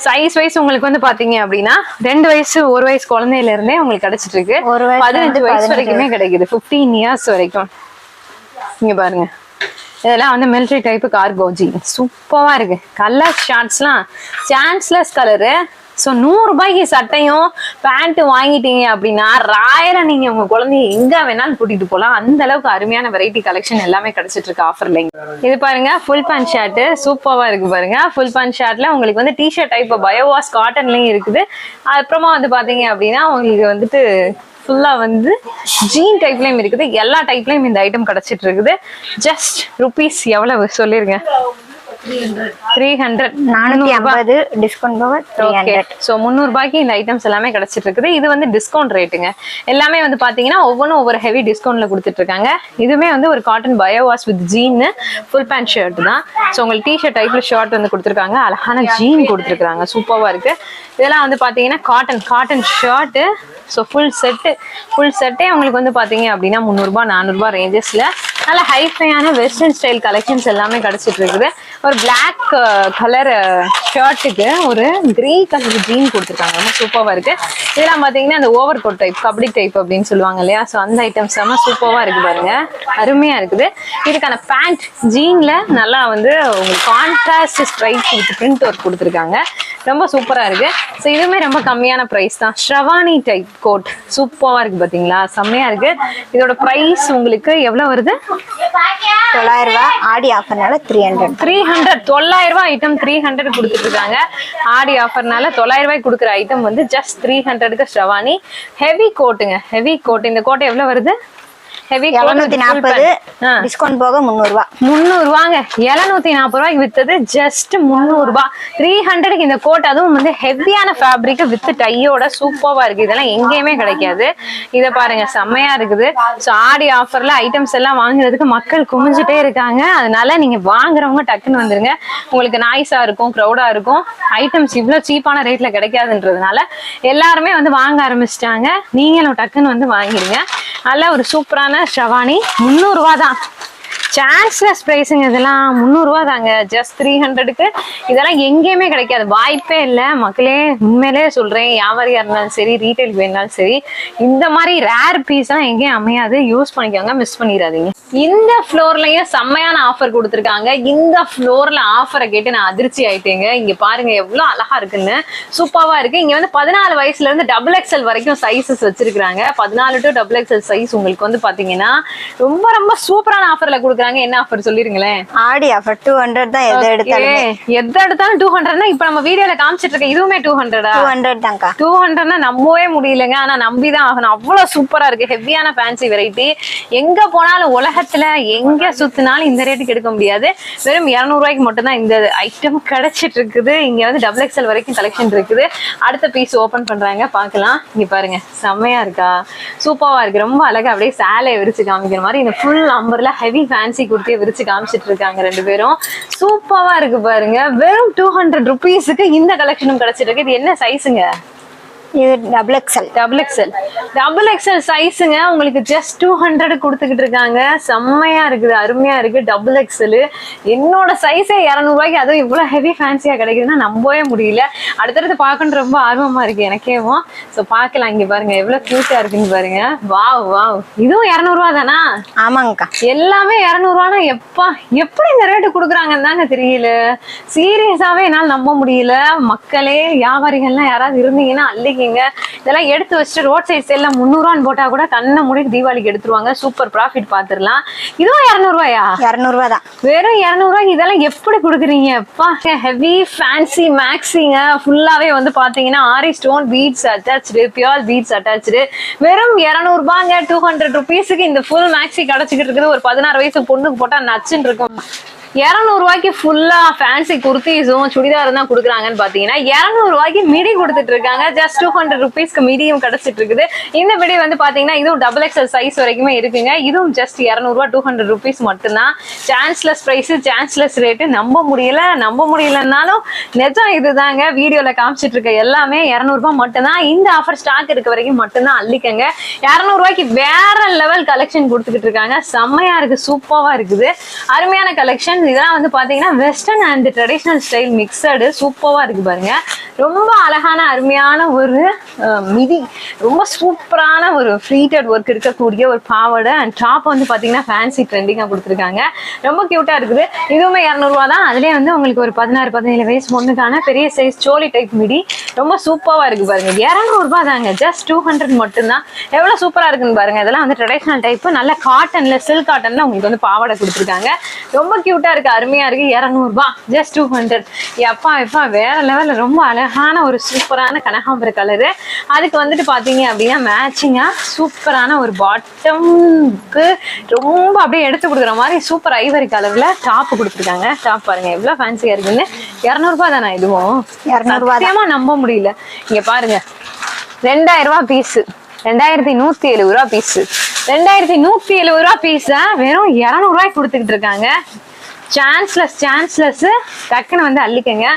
சைஸ் வைஸ் உங்களுக்கு வந்து பாத்தீங்க அப்படின்னா ரெண்டு வயசு ஒரு வயசு குழந்தையில இருந்தே உங்களுக்கு கிடைச்சிட்டு இருக்கு ஒரு பதினஞ்சு வயசு வரைக்குமே கிடைக்குது. 15 இயர்ஸ் வரைக்கும். இங்க பாருங்க. இதெல்லாம் வந்து மிலிட்ரி டைப் கார்கோ ஜீன் சூப்பரா இருக்கு. கலர் ஷார்ட்ஸ்லாம் சான்ஸ்லெஸ் கலரு ஸோ நூறுரூபாய்க்கு சட்டையும் பேண்ட்டு வாங்கிட்டீங்க அப்படின்னா ராயரா நீங்கள் உங்கள் குழந்தைய எங்கே வேணாலும் கூட்டிகிட்டு போகலாம் அந்த அளவுக்கு அருமையான வெரைட்டி கலெக்ஷன் எல்லாமே கிடச்சிட்டு இருக்கு ஆஃபர்ல இது பாருங்க ஃபுல் பேண்ட் ஷர்ட்டு சூப்பராக இருக்கு பாருங்க. ஃபுல் பேண்ட் ஷர்ட்ல உங்களுக்கு வந்து டிஷர்ட் டைப் பயோவாஸ் காட்டன்லையும் இருக்குது. அப்புறமா வந்து பார்த்தீங்க அப்படின்னா உங்களுக்கு வந்துட்டு ஃபுல்லா வந்து ஜீன் டைப்லயும் இருக்குது. எல்லா டைப்லயும் இந்த ஐட்டம் கிடைச்சிட்டு இருக்குது ஜஸ்ட் ருபீஸ் எவ்வளவு? சொல்லிருங்க. த்ரீ ஹண்ட்ரட் நானூத்தி ஐம்பது டிஸ்கவுண்ட் போக ஓகே ஸோ முந்நூறுபாய்க்கு இந்த ஐட்டம்ஸ் எல்லாமே கிடைச்சிட்டு இருக்குது இது வந்து டிஸ்கவுண்ட் ரேட்டுங்க எல்லாமே வந்து பாத்தீங்கன்னா ஒவ்வொன்றும் ஒவ்வொரு ஹெவி டிஸ்கவுண்ட்ல கொடுத்துட்டு இருக்காங்க இதுவுமே வந்து ஒரு cotton biowash with jean full pant shirt தான். ஸோ உங்களுக்கு டிஷர்ட் டைப்ல ஷர்ட் வந்து கொடுத்துருக்காங்க. அழகான ஜீன் கொடுத்துருக்காங்க சூப்பராக இருக்கு. இதெல்லாம் வந்து பாத்தீங்கன்னா cotton cotton shirt so full set full செட்டே உங்களுக்கு வந்து பாத்தீங்க அப்படின்னா முந்நூறுபா நானூறுபா ரேஞ்சஸ்ல நல்ல ஹைஃபையான வெஸ்டர்ன் ஸ்டைல் கலெக்ஷன்ஸ் எல்லாமே கிடைச்சிட்டு இருக்குது ஒரு பிளாக் கலர் ஷர்ட்டுக்கு ஒரு கிரே கலர் ஜீன் கொடுத்துருக்காங்க. ரொம்ப சூப்பராக இருக்கு. இதெல்லாம் பார்த்தீங்கன்னா அந்த over coat type kabaddi type அப்படின்னு சொல்லுவாங்க இல்லையா? ஸோ அந்த ஐட்டம்ஸ் செம்ம சூப்பராக இருக்கு பாருங்க. அருமையா இருக்குது. இதுக்கான பேண்ட் ஜீன்ல நல்லா வந்து உங்களுக்கு contrast stripe with print work கொடுத்துருக்காங்க. ரொம்ப சூப்பராக இருக்கு. ஸோ இதுவுமே ரொம்ப கம்மியான ப்ரைஸ் தான். ஷ்ரவானி டைப் கோட் சூப்பராக இருக்கு பார்த்தீங்களா செம்மையா இருக்கு. இதோட ப்ரைஸ் உங்களுக்கு எவ்வளோ வருது? தொள்ளாயிரம் ரூபாய் ஆடி ஆஃபர்னால த்ரீ ஹண்ட்ரட் த்ரீ ஹண்ட்ரட் தொள்ளாயிரம் ரூபாய் ஐட்டம் த்ரீ ஹண்ட்ரட் கொடுத்துட்டு இருக்காங்க ஆடி ஆஃபர்னால தொள்ளாயிரம் ரூபாய் கொடுக்குற ஐட்டம் வந்து ஜஸ்ட் த்ரீ ஹண்ட்ரடுக்கு ஷ்ரவானி ஹெவி கோட்டுங்க ஹெவி கோட் இந்த கோட் எவ்வளோ வருது? ஹெவி எழுநூத்தி நாற்பது டிஸ்கவுண்ட் போக முந்நூறு ரூபாய் முந்நூறு ரூபாங்க எழுநூத்தி நாற்பது ரூபாய்க்கு வித்தது ஜஸ்ட் முந்நூறு ரூபாய் த்ரீ ஹண்ட்ரடுக்கு இந்த கோட் அதுவும் வந்து ஹெவியான ஃபேப்ரிக் வித் டையோட சூப்பரா இருக்கு. இதெல்லாம் எங்கேயுமே கிடைக்காது. இதை பாருங்க செம்மையா இருக்குது. ஸோ ஆடி ஆஃபர்ல ஐட்டம்ஸ் எல்லாம் வாங்குறதுக்கு மக்கள் குமிஞ்சிட்டே இருக்காங்க. அதனால நீங்க வாங்குறவங்க டக்குன்னு வந்துருங்க. உங்களுக்கு நாய்ஸா இருக்கும் க்ரௌடா இருக்கும். ஐட்டம்ஸ் இவ்வளவு சீப்பான ரேட்ல கிடைக்காதுன்றதுனால எல்லாருமே வந்து வாங்க ஆரம்பிச்சிட்டாங்க. நீங்களும் டக்குன்னு வந்து வாங்கிடுங்க. நல்ல ஒரு சூப்பரான ஷவானி? முந்நூறு தான் சான்ஸ்லெஸ் ப்ரைஸுங்க இதெல்லாம் முந்நூறுரூவா தாங்க. ஜஸ்ட் த்ரீ ஹண்ட்ரடுக்கு இதெல்லாம் எங்கேயுமே கிடைக்காது. வாய்ப்பே இல்லை. மக்களே உண்மையிலே சொல்கிறேன் வியாபாரியாக இருந்தாலும் சரி ரீட்டைல் வேணாலும் சரி இந்த மாதிரி ரேர் பீஸ்லாம் எங்கேயும் அமையாது. யூஸ் பண்ணிக்கோங்க மிஸ் பண்ணிடாதீங்க. இந்த ஃப்ளோர்லயும் செம்மையான ஆஃபர் கொடுத்துருக்காங்க. இந்த ஃப்ளோர்ல ஆஃபரை கேட்டு நான் அதிர்ச்சி ஆயிட்டேங்க. இங்க பாருங்க எவ்வளவு அழகா இருக்குன்னு. சூப்பராவா இருக்கு. இங்க வந்து பதினாலு வயசுல இருந்து டபுள் எக்ஸ்எல் வரைக்கும் சைஸஸ் வச்சிருக்காங்க பதினாலு டு டபுள் எக்ஸ்எல் சைஸ் உங்களுக்கு வந்து பாத்தீங்கன்னா ரொம்ப ரொம்ப சூப்பரான ஆஃபர்ல கொடுக்குறாங்க. என்ன ஆஃபர் சொல்லிருங்களேன். ஆடி ஆஃபர் டூ ஹண்ட்ரட் தான் எது எடுத்தாலுமே. எது எடுத்தாலும் டூ ஹண்ட்ரட்னா இப்ப நம்ம வீடியோல காமிச்சிட்டு இருக்க இதுவுமே டூ ஹண்ட்ரடா டூ ஹண்ட்ரட் தான்க்கா. டூ ஹண்ட்ரட்னா நம்பவே முடியலங்க. ஆனா நம்பிதான் ஆகணும். அவ்வளவு சூப்பரா இருக்கு. ஹெவியான ஃபேன்சி வெரைட்டி எங்க போனாலும் உலகத்துல எங்க சுத்தினாலும் இந்த ரேட்டுக்கு எடுக்க முடியாது. வெறும் இருநூறு ரூபாய்க்கு மட்டும் தான் இந்த ஐட்டம் கிடைச்சிட்டு இருக்குது. இங்க வந்து டபுள் எக்ஸ்எல் வரைக்கும் கலெக்ஷன் இருக்குது. அடுத்த பீஸ் ஓபன் பண்றாங்க. பார்க்கலாம். இங்க பாருங்க. செம்மையா இருக்கா? சூப்பரா இருக்கு. ரொம்ப அழகா அப்படியே சேலையை விரிச்சு காமிக்கிற மாதிரி. இந்த ஃபுல் அம்பர்ல ஹெவி ஃபேன்சி குர்த்தியை விரிச்சு காமிச்சிட்டு இருக்காங்க ரெண்டு பேரும். சூப்பராக இருக்கு பாருங்க. வெறும் டூ ஹண்ட்ரட் ருபீஸுக்கு இந்த கலெக்ஷனும் கிடைச்சிருக்கு இது என்ன சைஸுங்க இது double XL double XL double XL சைஸுங்க உங்களுக்கு ஜஸ்ட் டூ ஹண்ட்ரட் கொடுத்துக்கிட்டு இருக்காங்க. செம்மையா இருக்குது அருமையா இருக்கு டபுள் எக்ஸல் என்னோட சைஸே இரநூறுவாய்க்கு அதுவும் இவ்வளவு ஹெவி ஃபேன்சியா கிடைக்குதுன்னா நம்பவே முடியல. அடுத்தடுத்து பார்க்கணும் ரொம்ப ஆர்வமா இருக்கு எனக்கேவும் ஸோ பார்க்கலாம் இங்க பாருங்க எவ்வளவு கியூட்டா இருக்குன்னு பாருங்க. வாவ் வாவ் இதுவும் இரநூறுவா தானா? ஆமாங்கக்கா. எல்லாமே இரநூறுவானா எப்பா எப்படி இந்த ரேட்டு கொடுக்குறாங்கன்னு தாங்க தெரியல. சீரியஸாவே என்னால் நம்ப முடியல. மக்களே வியாபாரிகள்லாம் யாராவது இருந்தீங்கன்னா அள்ளிக்கிங்க இதெல்லாம் எடுத்து வச்சுட்டு ரோட் சைட் எல்லாம் முந்நூறுவான்னு போட்டா கூட கண்ணை மூடி தீபாவளிக்கு எடுத்துருவாங்க. சூப்பர் ப்ராஃபிட் பார்த்துடலாம் இதுவும் இரநூறுவாயா? இரநூறுவா தான் வெறும் இரநூறுவாய்க்கு இதெல்லாம் எப்படி கொடுக்குறீங்க? அப்பா ஹெவி ஃபேன்சி மேக்ஸிங்க ஃபுல்லாவே வந்து பாத்தீங்கன்னா aari stone beads attach pure beads attach வெறும் இரநூறுபாங்க. டூ ஹண்ட்ரட் ருபீஸுக்கு இந்த ஃபுல் மேக்ஸி கிடைச்சிக்கிட்டு இருக்குது. ஒரு பதினாறு வயசு பொண்ணுக்கு போட்டா நச்சுன்னு இருக்கும். இரநூறுவாய்க்கு ஃபுல்லா ஃபேன்சி குர்த்திஸும் சுடிதாரும் தான் கொடுக்குறாங்கன்னு பாத்தீங்கன்னா இரநூறுவாய்க்கு மிடி கொடுத்துட்டு இருக்காங்க ஜஸ்ட் டூ ஹண்ட்ரட் ருபீஸ்க்கு மிடியும் கிடைச்சிட்டு இருக்குது இந்த மிடி வந்து பாத்தீங்கன்னா இதுவும் டபுள் எக்ஸல் சைஸ் வரைக்குமே இருக்குங்க. இதுவும் ஜஸ்ட் இரநூறுவா டூ ஹண்ட்ரட் ருபீஸ் மட்டும்தான். சான்ஸ்லெஸ் ப்ரைஸு சான்ஸ்லெஸ் ரேட்டு நம்ப முடியல. நம்ப முடியலன்னாலும் நிஜம் இதுதாங்க. வீடியோல காமிச்சிட்டு இருக்க எல்லாமே இரநூறுபா மட்டும்தான். இந்த ஆஃபர் ஸ்டாக் இருக்க வரைக்கும் மட்டும்தான் அள்ளிக்கங்க. இரநூறுவாய்க்கு வேற லெவல் கலெக்ஷன் கொடுத்துக்கிட்டு இருக்காங்க செம்மையா இருக்கு சூப்பராக இருக்குது. அருமையான கலெக்ஷன் இதெல்லாம் வந்து பார்த்தீங்கன்னா western and traditional style mixed சூப்பராக இருக்கு பாருங்க. ரொம்ப அழகான அருமையான ஒரு மிதி ரொம்ப சூப்பரான ஒரு ஃப்ளீட்டட் ஒர்க் இருக்கக்கூடிய ஒரு பாவாடை அண்ட் டாப் வந்து பார்த்தீங்கன்னா ஃபேன்சி ட்ரெண்டிங்காக கொடுத்துருக்காங்க. ரொம்ப க்யூட்டாக இருக்குது. இதுவுமே இரநூறுவா தான். அதுலேயே வந்து உங்களுக்கு ஒரு பதினாறு பதினேழு வயசு பொண்ணுக்கான பெரிய சைஸ் சோலி டைப் மிடி ரொம்ப சூப்பராக இருக்கு பாருங்க. இரநூறுபா தாங்க. ஜஸ்ட் டூ ஹண்ட்ரட் மட்டும்தான். எவ்வளோ சூப்பராக இருக்குன்னு பாருங்க. இதெல்லாம் வந்து ட்ரெடிஷ்னல் டைப் நல்ல காட்டனில் சில்க் காட்டனில் உங்களுக்கு வந்து பாவாடை கொடுத்துருக்காங்க. ரொம்ப க்யூட்டாக கியூட்டா இருக்கு அருமையா இருக்கு. இரநூறுபா ஜஸ்ட் டூ ஹண்ட்ரட் எப்பா எப்பா வேற லெவல்ல ரொம்ப அழகான ஒரு சூப்பரான கனகாம்பர கலரு அதுக்கு வந்துட்டு பாத்தீங்க அப்படின்னா மேட்சிங்கா சூப்பரான ஒரு பாட்டம்க்கு ரொம்ப அப்படியே எடுத்து கொடுக்குற மாதிரி சூப்பர் ஐவரி கலர்ல டாப் கொடுத்துருக்காங்க. டாப் பாருங்க எவ்வளவு ஃபேன்சியா இருக்குன்னு. இரநூறுபா தானே இதுவும்? 200 ரூபா தான். சத்தியமா நம்ப முடியல. இங்க பாருங்க ரெண்டாயிரம் ரூபாய் பீஸ் ரெண்டாயிரத்தி நூத்தி எழுபது ரூபா பீஸ் ரெண்டாயிரத்தி நூத்தி எழுபது ரூபா பீஸ வெறும் இருநூறு ரூபாய்க்கு கொடுத்துக்கிட்டு இருக்காங்க. சான்ஸ்லெஸ் சான்ஸ்லெஸ் டக்குன்னு வந்து அள்ளிக்கங்க.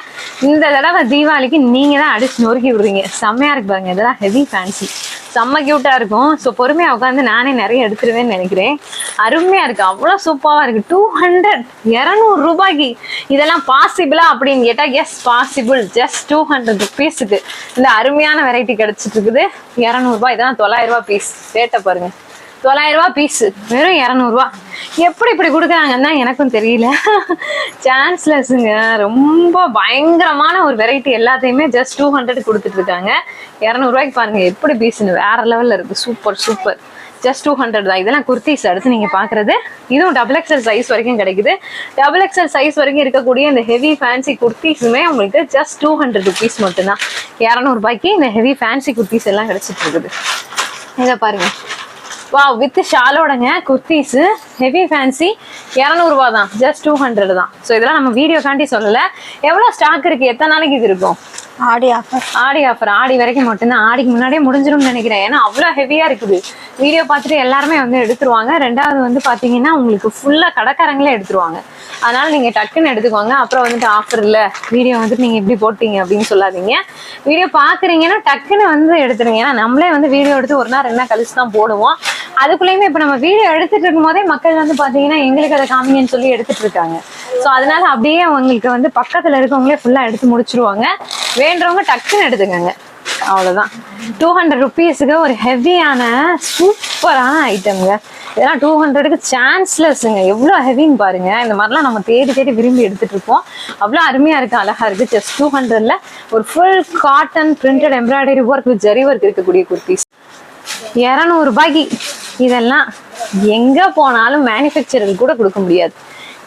இந்த தடவை தீபாவளிக்கு நீங்கள் தான் அடிச்சு நொறுக்கி விடுறீங்க. செம்மையாக இருக்கு பாருங்க. இதெல்லாம் ஹெவி ஃபேன்சி செம்ம க்யூட்டாக இருக்கும். ஸோ பொறுமையாக உட்காந்து நானே நிறைய எடுத்துருவேன்னு நினைக்கிறேன். அருமையாக இருக்குது அவ்வளோ சூப்பராக இருக்குது டூ ஹண்ட்ரட் இரநூறு ரூபாய்க்கு இதெல்லாம் பாசிபிளா அப்படின்னு கேட்டால் yes possible just two hundred ருபீஸுக்கு இந்த அருமையான வெரைட்டி கிடச்சிட்டு இருக்குது. இரநூறுபா இதெல்லாம் தொள்ளாயிரம் ரூபாய் பீஸ் ரேட்டை பாருங்கள் தொள்ளாயிரம் ரூபாய் பீஸு வெறும் இரநூறுவா. எப்படி இப்படி கொடுக்குறாங்கன்னு தான் எனக்கும் தெரியல. சான்ஸ்லெஸ்ஸுங்க ரொம்ப பயங்கரமான ஒரு வெரைட்டி எல்லாத்தையுமே ஜஸ்ட் டூ ஹண்ட்ரட் கொடுத்துட்டு இருக்காங்க. இரநூறுவாய்க்கு பாருங்க எப்படி பீஸ்னு வேற லெவலில் இருக்கு. Super super just two hundred தான். இதெல்லாம் குர்த்திஸ் அடுத்து நீங்க பாக்குறது. இதுவும் டபுள் எக்ஸல் சைஸ் வரைக்கும் கிடைக்குது. டபுள் எக்ஸல் சைஸ் வரைக்கும் இருக்கக்கூடிய இந்த ஹெவி ஃபேன்சி குர்த்திஸுமே உங்களுக்கு ஜஸ்ட் டூ ஹண்ட்ரட் ருபீஸ் மட்டும்தான். இரநூறுபாய்க்கு இந்த ஹெவி ஃபேன்சி குர்த்திஸ் எல்லாம் கிடைச்சிட்டு இருக்குது. இதை பாருங்க. வா வித் ஷாலோடங்க குர்த்திஸ் ஹெவி ஃபேன்சி இரநூறுபா தான் ஜஸ்ட் டூ ஹண்ட்ரட் தான். ஸோ இதெல்லாம் நம்ம வீடியோ காண்டி சொல்லலை. எவ்வளோ ஸ்டாக் இருக்கு? எத்தனை நாளைக்கு இது இருக்கும்? ஆடி ஆஃபர் ஆடி ஆஃபர் ஆடி வரைக்கும் மட்டும்தான். ஆடிக்கு முன்னாடியே முடிஞ்சிரும்னு நினைக்கிறேன். ஏன்னா அவ்வளோ ஹெவியா இருக்குது. வீடியோ பார்த்துட்டு எல்லாருமே வந்து எடுத்துருவாங்க. ரெண்டாவது வந்து பாத்தீங்கன்னா உங்களுக்கு ஃபுல்லா கடைக்காரங்களே எடுத்துருவாங்க. அதனால நீங்க டக்குன்னு எடுத்துக்கோங்க. அப்புறம் வந்துட்டு ஆஃபர் இல்ல. வீடியோ வந்துட்டு நீங்க இப்படி போட்டீங்க அப்படின்னு சொல்லாதீங்க. வீடியோ பாக்குறீங்கன்னா டக்குன்னு வந்து எடுத்துருங்க. ஏன்னா நம்மளே வந்து வீடியோ எடுத்து ஒரு நாள் ரெண்டு நாள் கழிச்சு தான் போடுவோம். அதுக்குள்ளேயுமே இப்ப நம்ம வீடியோ எடுத்துட்டு இருக்கும் போதே மக்கள் வந்து பாத்தீங்கன்னா எங்களுக்கு அதை காமிங்கன்னு சொல்லி எடுத்துட்டு இருக்காங்க. ஸோ அதனால அப்படியே அவங்களுக்கு வந்து பக்கத்துல இருக்கவங்களே ஃபுல்லா எடுத்து முடிச்சிருவாங்க. வேண்டவங்க டக்குன்னு எடுத்துக்கோங்க. அவ்வளவுதான். டூ ஹண்ட்ரட் ருபீஸுக்கு ஒரு ஹெவியான சூப்பரான ஐட்டம்ங்க இதெல்லாம் டூ ஹண்ட்ரடுக்கு சான்ஸ்லெஸ்ஸுங்க எவ்வளோ ஹெவின்னு பாருங்க. இந்த மாதிரிலாம் நம்ம தேடி தேடி விரும்பி எடுத்துட்டு இருப்போம். அவ்வளோ அருமையா இருக்கு. அழகா இருக்கு. ஜஸ்ட் டூ ஹண்ட்ரட்ல ஒரு full cotton printed embroidery work zari work இருக்கக்கூடிய குர்த்திஸ் இரநூறுபாய்க்கு இதெல்லாம் எங்க போனாலும் மேனுஃபேக்சரர் கூட கொடுக்க முடியாது.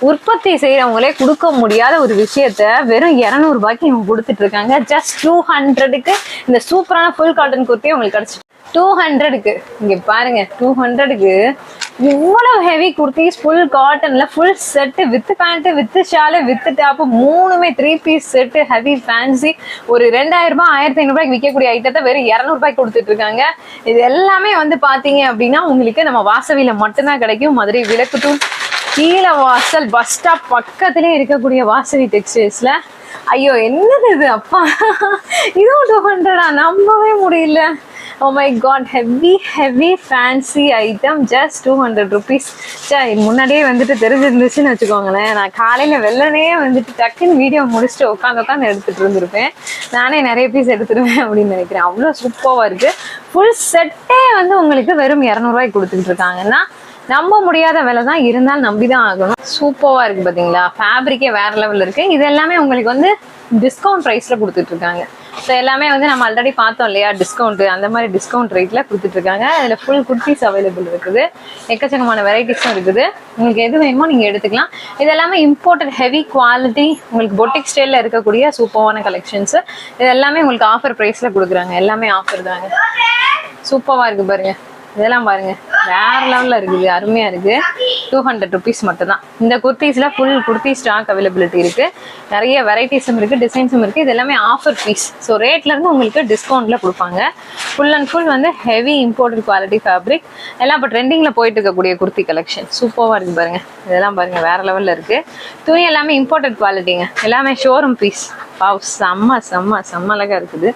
உற்பத்தி செய்யறவங்களே கொடுக்க முடியாத ஒரு விஷயத்த வெறும் இரநூறுபாய்க்கு இவங்க கொடுத்துட்டு இருக்காங்க. ஜஸ்ட் டூ ஹண்ட்ரடுக்கு இந்த சூப்பரான ஃபுல் காட்டன் குர்த்தி உங்களுக்கு கிடைச்சிட்டு டூ ஹண்ட்ரடுக்கு இங்கே பாருங்க டூ ஹண்ட்ரடுக்கு இவ்வளவு heavy kurtis full காட்டன்ல full set with pant with shawl with top மூணுமே three piece set heavy fancy ஒரு ரெண்டாயிரம் ரூபாய் ஆயிரத்தி ஐநூறுபாய்க்கு விற்கக்கூடிய ஐட்டத்தை வெறும் இரநூறுபாய்க்கு கொடுத்துட்டு இருக்காங்க இது எல்லாமே வந்து பார்த்தீங்க அப்படின்னா உங்களுக்கு நம்ம வாசவியில் மட்டும்தான் கிடைக்கும். மதுரை விளக்குத்தூள் கீழே வாசல் பஸ் ஸ்டாப் பக்கத்துலயே இருக்கக்கூடிய வாசவி டெக்ஸ்டைல்ஸில் ஐயோ என்னது இது அப்பா? இதுவும் டூ ஹண்ட்ரடா நம்பவே முடியல. ஓ my god heavy heavy fancy item just two hundred rupees சே முன்னாடியே வந்துட்டு தெரிஞ்சிருந்துச்சுன்னு வச்சுக்கோங்களேன். நான் காலையில் வெள்ளனே வந்துட்டு டக்குன்னு வீடியோ முடிச்சுட்டு உட்காந்து உட்காந்து எடுத்துகிட்டு இருந்திருப்பேன். நானே நிறைய பீஸ் எடுத்துருவேன் அப்படின்னு நினைக்கிறேன். அவ்வளோ சூப்பராக இருக்குது ஃபுல் செட்டே வந்து உங்களுக்கு வெறும் இரநூறுவாய்க்கு கொடுத்துட்டு இருக்காங்கன்னா நம்ப முடியாத விலை தான் இருந்தால் நம்பி தான் ஆகணும். சூப்பராக இருக்கு பார்த்தீங்களா ஃபேப்ரிக்கே வேற லெவலில் இருக்கு. இது எல்லாமே உங்களுக்கு வந்து டிஸ்கவுண்ட் ப்ரைஸில் கொடுத்துட்டு இருக்காங்க. ஸோ எல்லாமே வந்து நம்ம ஆல்ரெடி பார்த்தோம் இல்லையா? டிஸ்கவுண்ட் அந்த மாதிரி டிஸ்கவுண்ட் ரேட்ல கொடுத்துட்டு இருக்காங்க. அதில் ஃபுல் குர்த்திஸ் அவைலபிள் இருக்குது. எக்கச்சக்கமான வெரைட்டிஸும் இருக்குது. உங்களுக்கு எது வேணுமோ நீங்கள் எடுத்துக்கலாம். இது எல்லாமே இம்போர்ட்டட் ஹெவி குவாலிட்டி உங்களுக்கு பொட்டிக் ஸ்டைலில் இருக்கக்கூடிய சூப்பரான கலெக்ஷன்ஸ் இது எல்லாமே உங்களுக்கு ஆஃபர் ப்ரைஸில் கொடுக்குறாங்க. எல்லாமே ஆஃபர் தாங்க. சூப்பராக இருக்கு பாருங்க. இதெல்லாம் பாருங்க. வேற லெவலில் இருக்குது அருமையா இருக்கு. டூ ஹண்ட்ரட் ருபீஸ் மட்டும் தான் இந்த குர்த்திஸ்ல ஃபுல் குர்த்தி ஸ்டாக் அவைலபிலிட்டி இருக்கு. நிறைய வெரைட்டிஸும் இருக்கு டிசைன்ஸும் இருக்கு. இது எல்லாமே ஆஃபர் பீஸ் ஸோ ரேட்ல இருந்து உங்களுக்கு டிஸ்கவுண்ட்ல கொடுப்பாங்க. ஃபுல் அண்ட் ஃபுல் வந்து ஹெவி இம்போர்ட்டட் குவாலிட்டி ஃபேப்ரிக் எல்லாம் இப்போ ட்ரெண்டிங்ல போயிட்டு இருக்கக்கூடிய குர்த்தி கலெக்ஷன் சூப்பராக இருக்கு பாருங்க. இதெல்லாம் பாருங்க வேற லெவல்ல இருக்கு. துணி எல்லாமே இம்போர்ட்டட் குவாலிட்டிங்க எல்லாமே ஷோரூம் பீஸ் பாவ் செம்ம செம்ம செம்ம அழகா இருக்குது.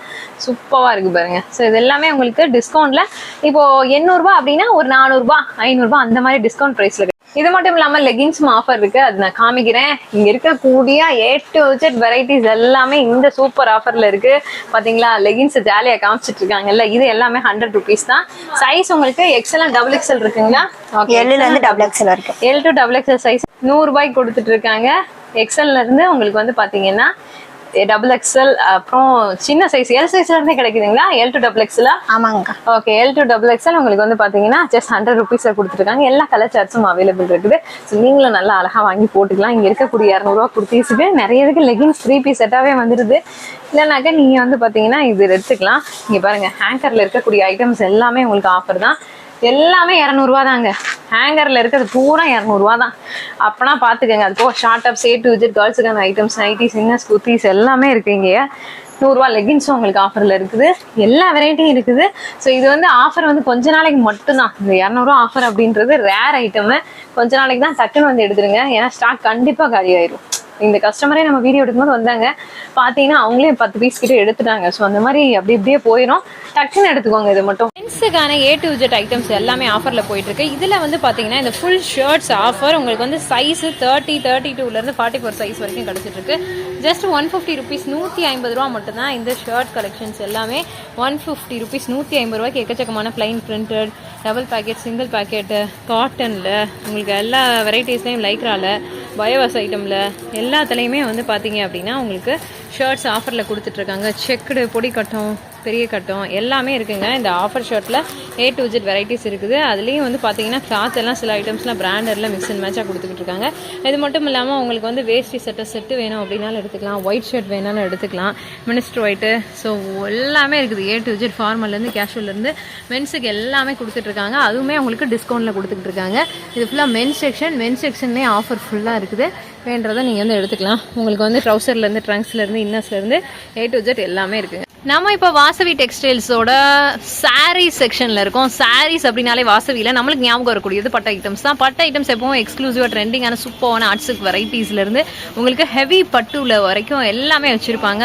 சூப்பராக இருக்கு பாருங்க. ஸோ இது எல்லாமே உங்களுக்கு டிஸ்கவுண்ட்ல இப்போ எண்ணூறுபா அப்படின்னா ஒரு நானூறுபா ஐநூறுபா அந்த மாதிரி டிஸ்கவுண்ட் ப்ரைஸ்ல இது மட்டும் இல்லாம லெகின்ஸும் ஆஃபர் இருக்கு. அது நான் காமிக்கிறேன். இங்க இருக்கக்கூடிய ஏ டு ஜெட் வெரைட்டிஸ் எல்லாமே இந்த சூப்பர் ஆஃபர்ல இருக்கு. பாத்தீங்களா? லெகின்ஸ் ஜாலியா காமிச்சிட்டு இருக்காங்கல்ல. இது எல்லாமே ஹண்ட்ரட் ருபீஸ் தான். சைஸ் உங்களுக்கு எக்ஸல் டபுள் எக்ஸல் இருக்குங்களா? எல்லுல இருந்து டபுள் எக்ஸல் வரைக்கும் L to double XL size நூறு ரூபாய்க்கு கொடுத்துட்டு இருக்காங்க. எக்ஸல்ல இருந்து உங்களுக்கு வந்து பாத்தீங்கன்னா டபுள் எக்ஸல் அப்புறம் சின்ன சைஸ் எல் சைஸ்ல இருந்தே கிடைக்குதுங்களா? எல் டு டபுள் எக்ஸலா ஆமாங்கக்கா. Okay L to double XL உங்களுக்கு வந்து பாத்தீங்கன்னா ஜஸ்ட் ஹண்ட்ரட் ருபீஸ்ல கொடுத்துருக்காங்க. எல்லா கலர் சார்ட்ஸும் அவைலபிள் இருக்குது. ஸோ நீங்களும் நல்லா அழகா வாங்கி போட்டுக்கலாம். இங்க இருக்கக்கூடிய இரநூறுவா குர்த்தீஸுக்கு நிறைய இதுக்கு லெகின்ஸ் த்ரீ பீஸ் செட்டாவே வந்துருது. இல்லைனாக்கா நீங்க வந்து பாத்தீங்கன்னா இது எடுத்துக்கலாம். இங்க பாருங்க ஹேங்கர்ல இருக்கக்கூடிய ஐட்டம்ஸ் எல்லாமே உங்களுக்கு ஆஃபர் தான். எல்லாமே இரநூறுவா தாங்க ஹேங்கரில் இருக்கிறது பூரா இரநூறுவா தான் அப்பனா பார்த்துக்கங்க அது போக ஷார்ட் அப் சே டு விஜிட் கேர்ள்ஸுக்கான ஐட்டம்ஸ் நைட்டிஸ் இன்னஸ் குர்த்திஸ் எல்லாமே இருக்கு இங்கே. நூறுரூவா லெகின்ஸும் உங்களுக்கு ஆஃபரில் இருக்குது. எல்லா வெரைட்டியும் இருக்குது. ஸோ இது வந்து ஆஃபர் வந்து கொஞ்ச நாளைக்கு மட்டும்தான் இந்த இரநூறுவா ஆஃபர் அப்படின்றது ரேர் ஐட்டமு கொஞ்ச நாளைக்கு தான் டக்குன்னு வந்து எடுத்துருங்க. ஏன்னா ஸ்டாக் கண்டிப்பாக காலி ஆயிரும் இந்த கஸ்டமரே நம்ம வீடியோ எடுக்கும்போது வந்தாங்க. பார்த்தீங்கன்னா அவங்களே பத்து பீஸ் கிட்ட எடுத்துட்டாங்க. ஸோ அந்த மாதிரி அப்படி இப்படியே போயிடும் டக்குன்னு எடுத்துக்கோங்க இது மட்டும். மென்ஸுக்கான ஏ டு ஜெட் ஐட்டம்ஸ் எல்லாமே ஆஃபரில் போயிட்டுருக்கு. இதில் வந்து பார்த்தீங்கன்னா இந்த ஃபுல் ஷர்ட்ஸ் ஆஃபர் உங்களுக்கு வந்து சைஸ் தேர்ட்டி தேர்ட்டி டூலேருந்து ஃபார்ட்டி ஃபோர் சைஸ் வரைக்கும் கிடச்சிட்ருக்கு ஜஸ்ட் ஒன் ஃபிஃப்டி ருபீஸ் நூற்றி ஐம்பது ரூபா மட்டும்தான் இந்த ஷர்ட் கலெக்ஷன்ஸ் எல்லாமே. ஒன் ஃபிஃப்டி ருபீஸ் நூற்றி ஐம்பது ரூபாய்க்கு எக்கச்சக்கமான plain printed double pocket single pocket காட்டனில் உங்களுக்கு எல்லா வெரைட்டிஸ்லையும் லைக்ராவில் பயோவாஸ் ஐட்டமில் எல்லாத்துலேயுமே வந்து பார்த்தீங்க அப்படின்னா உங்களுக்கு ஷர்ட்ஸ் ஆஃபரில் கொடுத்துட்ருக்காங்க செக்குடு பொடி கட்டம் பெரிய கட்டம் எல்லாமே இருக்குங்க. இந்த ஆஃபர் ஷர்ட்டில் ஏ டு ஜெட் வெரைட்டிஸ் இருக்குது. அதுலேயும் வந்து பார்த்தீங்கன்னா கிளாத் எல்லாம் சில ஐட்டம்ஸ்லாம் பிராண்டரில் மிக்ஸ் அண்ட் மேட்சாக கொடுத்துக்கிட்டு இருக்காங்க. இது மட்டும் இல்லாமல் உங்களுக்கு வந்து வேஷ்டி செட்டை செட்டு வேணும் அப்படின்னாலும் எடுத்துக்கலாம். ஒயிட் ஷர்ட் வேணாலும் எடுத்துக்கலாம். மினிஸ்டர் ஒயிட்டு ஸோ எல்லாமே இருக்குது. ஏ டு ஜெட் ஃபார்மல்லேருந்து கேஷுவல்லேருந்து மென்ஸுக்கு எல்லாமே கொடுத்துட்ருக்காங்க அதுவுமே உங்களுக்கு டிஸ்கவுண்ட்டில் கொடுத்துக்கிட்டு இருக்காங்க. இது ஃபுல்லாக மென்ஸ் செக்ஷன் மென்ஸ் செக்ஷன்லேயே ஆஃபர் ஃபுல்லாக இருக்குது. வேண்டதை நீங்கள் வந்து எடுத்துக்கலாம். உங்களுக்கு வந்து ட்ரௌசர்லேருந்து ட்ரங்க்ஸ்லேருந்து இன்னர்ஸ்லேருந்து ஏ டு ஜெட் எல்லாமே இருக்குங்க. நம்ம இப்போ வாசவி டெக்ஸ்டைல்ஸோட சாரீ செக்ஷனில் இருக்கோம். சாரீஸ் அப்படின்னாலே வாசவியில் நம்மளுக்கு ஞாபகம் வரக்கூடியது பட்ட ஐட்டம்ஸ் தான். பட்ட ஐட்டம்ஸ் எப்பவும் எக்ஸ்க்ளூசிவாக ட்ரெண்டிங்கான சூப்பரான ஆர்ட்ஸுக்கு வெரைட்டிஸ்லேருந்து உங்களுக்கு ஹெவி பட்டுல வரைக்கும் எல்லாமே வச்சுருப்பாங்க.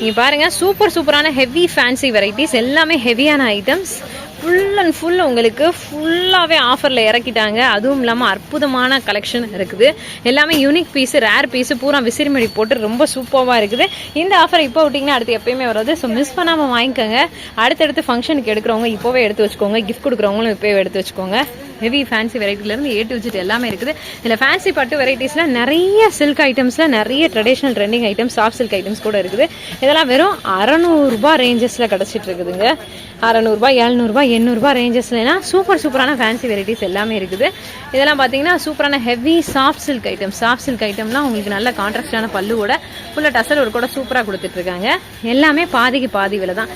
நீங்கள் பாருங்க சூப்பர் சூப்பரான ஹெவி ஃபேன்சி வெரைட்டிஸ் எல்லாமே ஹெவியான ஐட்டம்ஸ் ஃபுல் அண்ட் ஃபுல் உங்களுக்கு ஃபுல்லாகவே ஆஃபரில் இறக்கிட்டாங்க. அதுவும் இல்லாமல் அற்புதமான கலெக்ஷன் இருக்குது. எல்லாமே யூனிக் பீஸு ரேர் பீஸு பூரா விசிறிமடி போட்டு ரொம்ப சூப்பராக இருக்குது. இந்த ஆஃபர் இப்போ விட்டிங்கன்னா அடுத்து எப்பயுமே வராது. ஸோ மிஸ் பண்ணாமல் வாங்கிக்கோங்க. அடுத்தடுத்து ஃபங்க்ஷனுக்கு எடுக்கிறவங்க இப்போவே எடுத்து வச்சுக்கோங்க. கிஃப்ட் கொடுக்குறவங்களும் இப்போவே எடுத்து வச்சுக்கோங்க. ஹெவி ஃபேன்சி வெரைட்டிலேருந்து ஏ டு விஜிட் எல்லாமே இருக்குது. இதில் ஃபேன்சி பட்டு வெரைட்டிஸில் நிறைய சில்க் ஐட்டம்ஸில் நிறைய traditional trending items soft silk items கூட இருக்குது. இதெல்லாம் வெறும் அறநூறுபா ரேஞ்சஸில் கிடச்சிட்டு இருக்குதுங்க. அறநூறுபா எழுநூறுபா எண்ணூறுபா ரேஞ்சஸ்லாம் சூப்பர் சூப்பரான ஃபேன்சி வெரைட்டிஸ் எல்லாமே இருக்குது. இதெல்லாம் பார்த்தீங்கன்னா சூப்பரான heavy soft silk item soft silk ஐட்டம்லாம் உங்களுக்கு நல்ல கான்ட்ராஸ்டான பல்லுவோட ஃபுல்லாக டசல் ஒரு கூட சூப்பராக கொடுத்துட்ருக்காங்க எல்லாமே பாதிக்கு பாதி விலை தான்.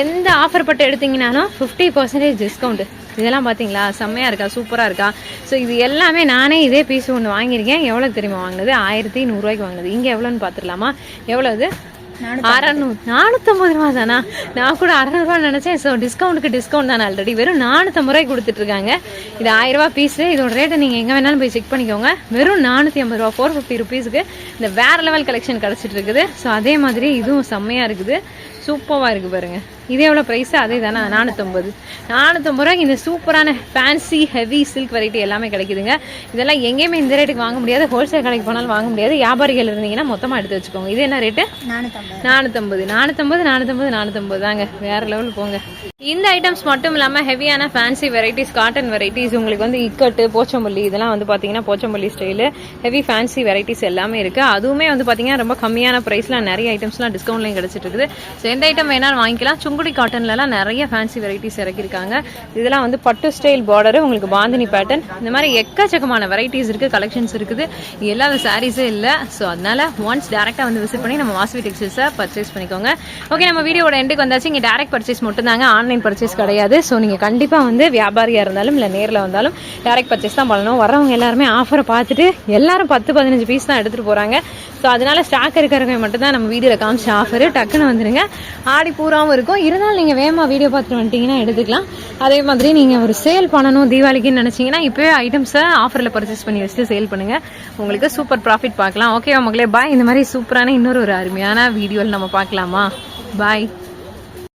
எந்த ஆஃபர் பட்டு எடுத்தீங்கனாலும் ஃபிஃப்டி பர்சன்டேஜ் டிஸ்கவுண்ட் இதெல்லாம் பார்த்தீங்களா செம்மையாக இருக்கா? சூப்பராக இருக்கா? ஸோ இது எல்லாமே நானே இதே பீஸ் ஒன்று வாங்கியிருக்கேன். எவ்வளோ தெரியுமா வாங்கினது? ஆயிரத்தி நூறுரூவாய்க்கு வாங்கினது. இங்கே எவ்வளோன்னு பார்த்துடலாமா எவ்வளவு அறநூறு நானூற்றம்பது ரூபா தானா? நான் கூட அறநூறுவா நினச்சேன். ஸோ டிஸ்கவுண்ட்டுக்கு டிஸ்கவுண்ட் தானே ஆல்ரெடி வெறும் நானூற்றம்பது ரூபாய் கொடுத்துட்ருக்காங்க. இது ஆயிரம் பீஸு இதோட ரேட்டை நீங்கள் எங்கே வேணாலும் போய் செக் பண்ணிக்கோங்க. வெறும் நானூற்றி ஐம்பது ரூபா ஃபோர் ஃபிஃப்டி ருபீஸுக்கு இந்த வேற லெவல் கலெக்ஷன் கிடச்சிட்டு இருக்குது ஸோ அதே மாதிரி இதுவும் செம்மையாக இருக்குது. சூப்பராக இருக்குது பாருங்க. இது எவ்வளோ ப்ரைஸ் அதே தானே நானூற்றம்பது நானூற்றம்பது ரூபாய்க்கு இந்த சூப்பரான ஃபேன்சி ஹெவி சில்க் வெரைட்டி எல்லாமே கிடைக்குதுங்க. இதெல்லாம் எங்கேயுமே இந்த ரேட்டுக்கு வாங்க முடியாது. ஹோல்சேல் கடைக்கு போனாலும் வாங்க முடியாது. வியாபாரிகள் இருந்தீங்கன்னா மொத்தமாக எடுத்து வச்சுக்கோங்க. இது என்ன ரேட்டு நானூற்றம்பது நானூற்றம்பது நானூற்றம்பது நானூற்றம்பது தாங்க. வேற லெவல் போங்க. இந்த ஐட்டம்ஸ் மட்டும் இல்லாமல் ஹெவியான ஃபேன்சி வெரைட்டிஸ் காட்டன் வெரைட்டிஸ் உங்களுக்கு வந்து இக்கட்டு போச்சம்பள்ளி இதெல்லாம் வந்து பார்த்தீங்கன்னா Pochampally style heavy fancy varieties எல்லாமே இருக்குது அதுவுமே வந்து பார்த்தீங்கன்னா ரொம்ப கம்மியான ப்ரைஸில் நிறைய ஐட்டம்ஸ்லாம் டிஸ்கவுண்ட்லையும் கிடச்சிட்டு இருக்குது. ஸோ எந்த ஐட்டம் வேணாலும் வாங்கிக்கலாம். சுங்குடி காட்டன்லலாம் நிறைய ஃபேன்சி வெரைட்டிஸ் இறக்கியிருக்காங்க. இதெல்லாம் வந்து பட்டு ஸ்டைல் பார்டரு உங்களுக்கு பாந்தினி பேட்டர்ன் இந்த மாதிரி எக்கச்சக்கமான வெரைட்டிஸ் இருக்குது. கலெக்ஷன்ஸ் இருக்குது எல்லா சாரீஸும் இல்லை. ஸோ அதனால் ஒன்ஸ் டேரெக்டாக வந்து விசிட் பண்ணி நம்ம வாசவி டெக்ஸ்டைல்ஸை பர்ச்சேஸ் பண்ணிக்கோங்க. ஓகே நம்ம வீடியோட எண்டுக்கு வந்தாச்சு. இங்கே டேரக்ட் பர்ச்சேஸ் மட்டும்தாங்க. ஆன்லைன் பர்ச்சேஸ் கிடையாது. ஸோ நீங்கள் கண்டிப்பாக வந்து வியாபாரியாக இருந்தாலும் இல்லை நேரில் வந்தாலும் டேரக்ட் பர்ச்சேஸ் தான் பண்ணணும். வரவங்க எல்லாருமே ஆஃபரை பார்த்துட்டு எல்லாரும் பத்து பதினஞ்சு பீஸ் தான் எடுத்துகிட்டு போகிறாங்க ஸோ அதனால ஸ்டாக் இருக்கிறவங்க மட்டும்தான் நம்ம வீடியோவில் காமிச்ச ஆஃபர் டக்குன்னு வந்துடுங்க ஆடி பூராவும் இருக்கும். இருந்தாலும் நீங்கள் வேகமாக வீடியோ பார்த்துட்டு வந்துட்டீங்கன்னா எடுத்துக்கலாம். அதே மாதிரி நீங்கள் ஒரு சேல் பண்ணணும் தீபாவளிக்குன்னு நினச்சிங்கன்னா இப்போவே ஐட்டம்ஸை ஆஃபரில் பர்ச்சேஸ் பண்ணி வச்சுட்டு சேல் பண்ணுங்கள் உங்களுக்கு சூப்பர் ப்ராஃபிட் பார்க்கலாம். ஓகேவா மக்களே பாய் இந்த மாதிரி சூப்பரான இன்னொரு ஒரு அருமையான வீடியோவில் நம்ம பார்க்கலாமா? பாய்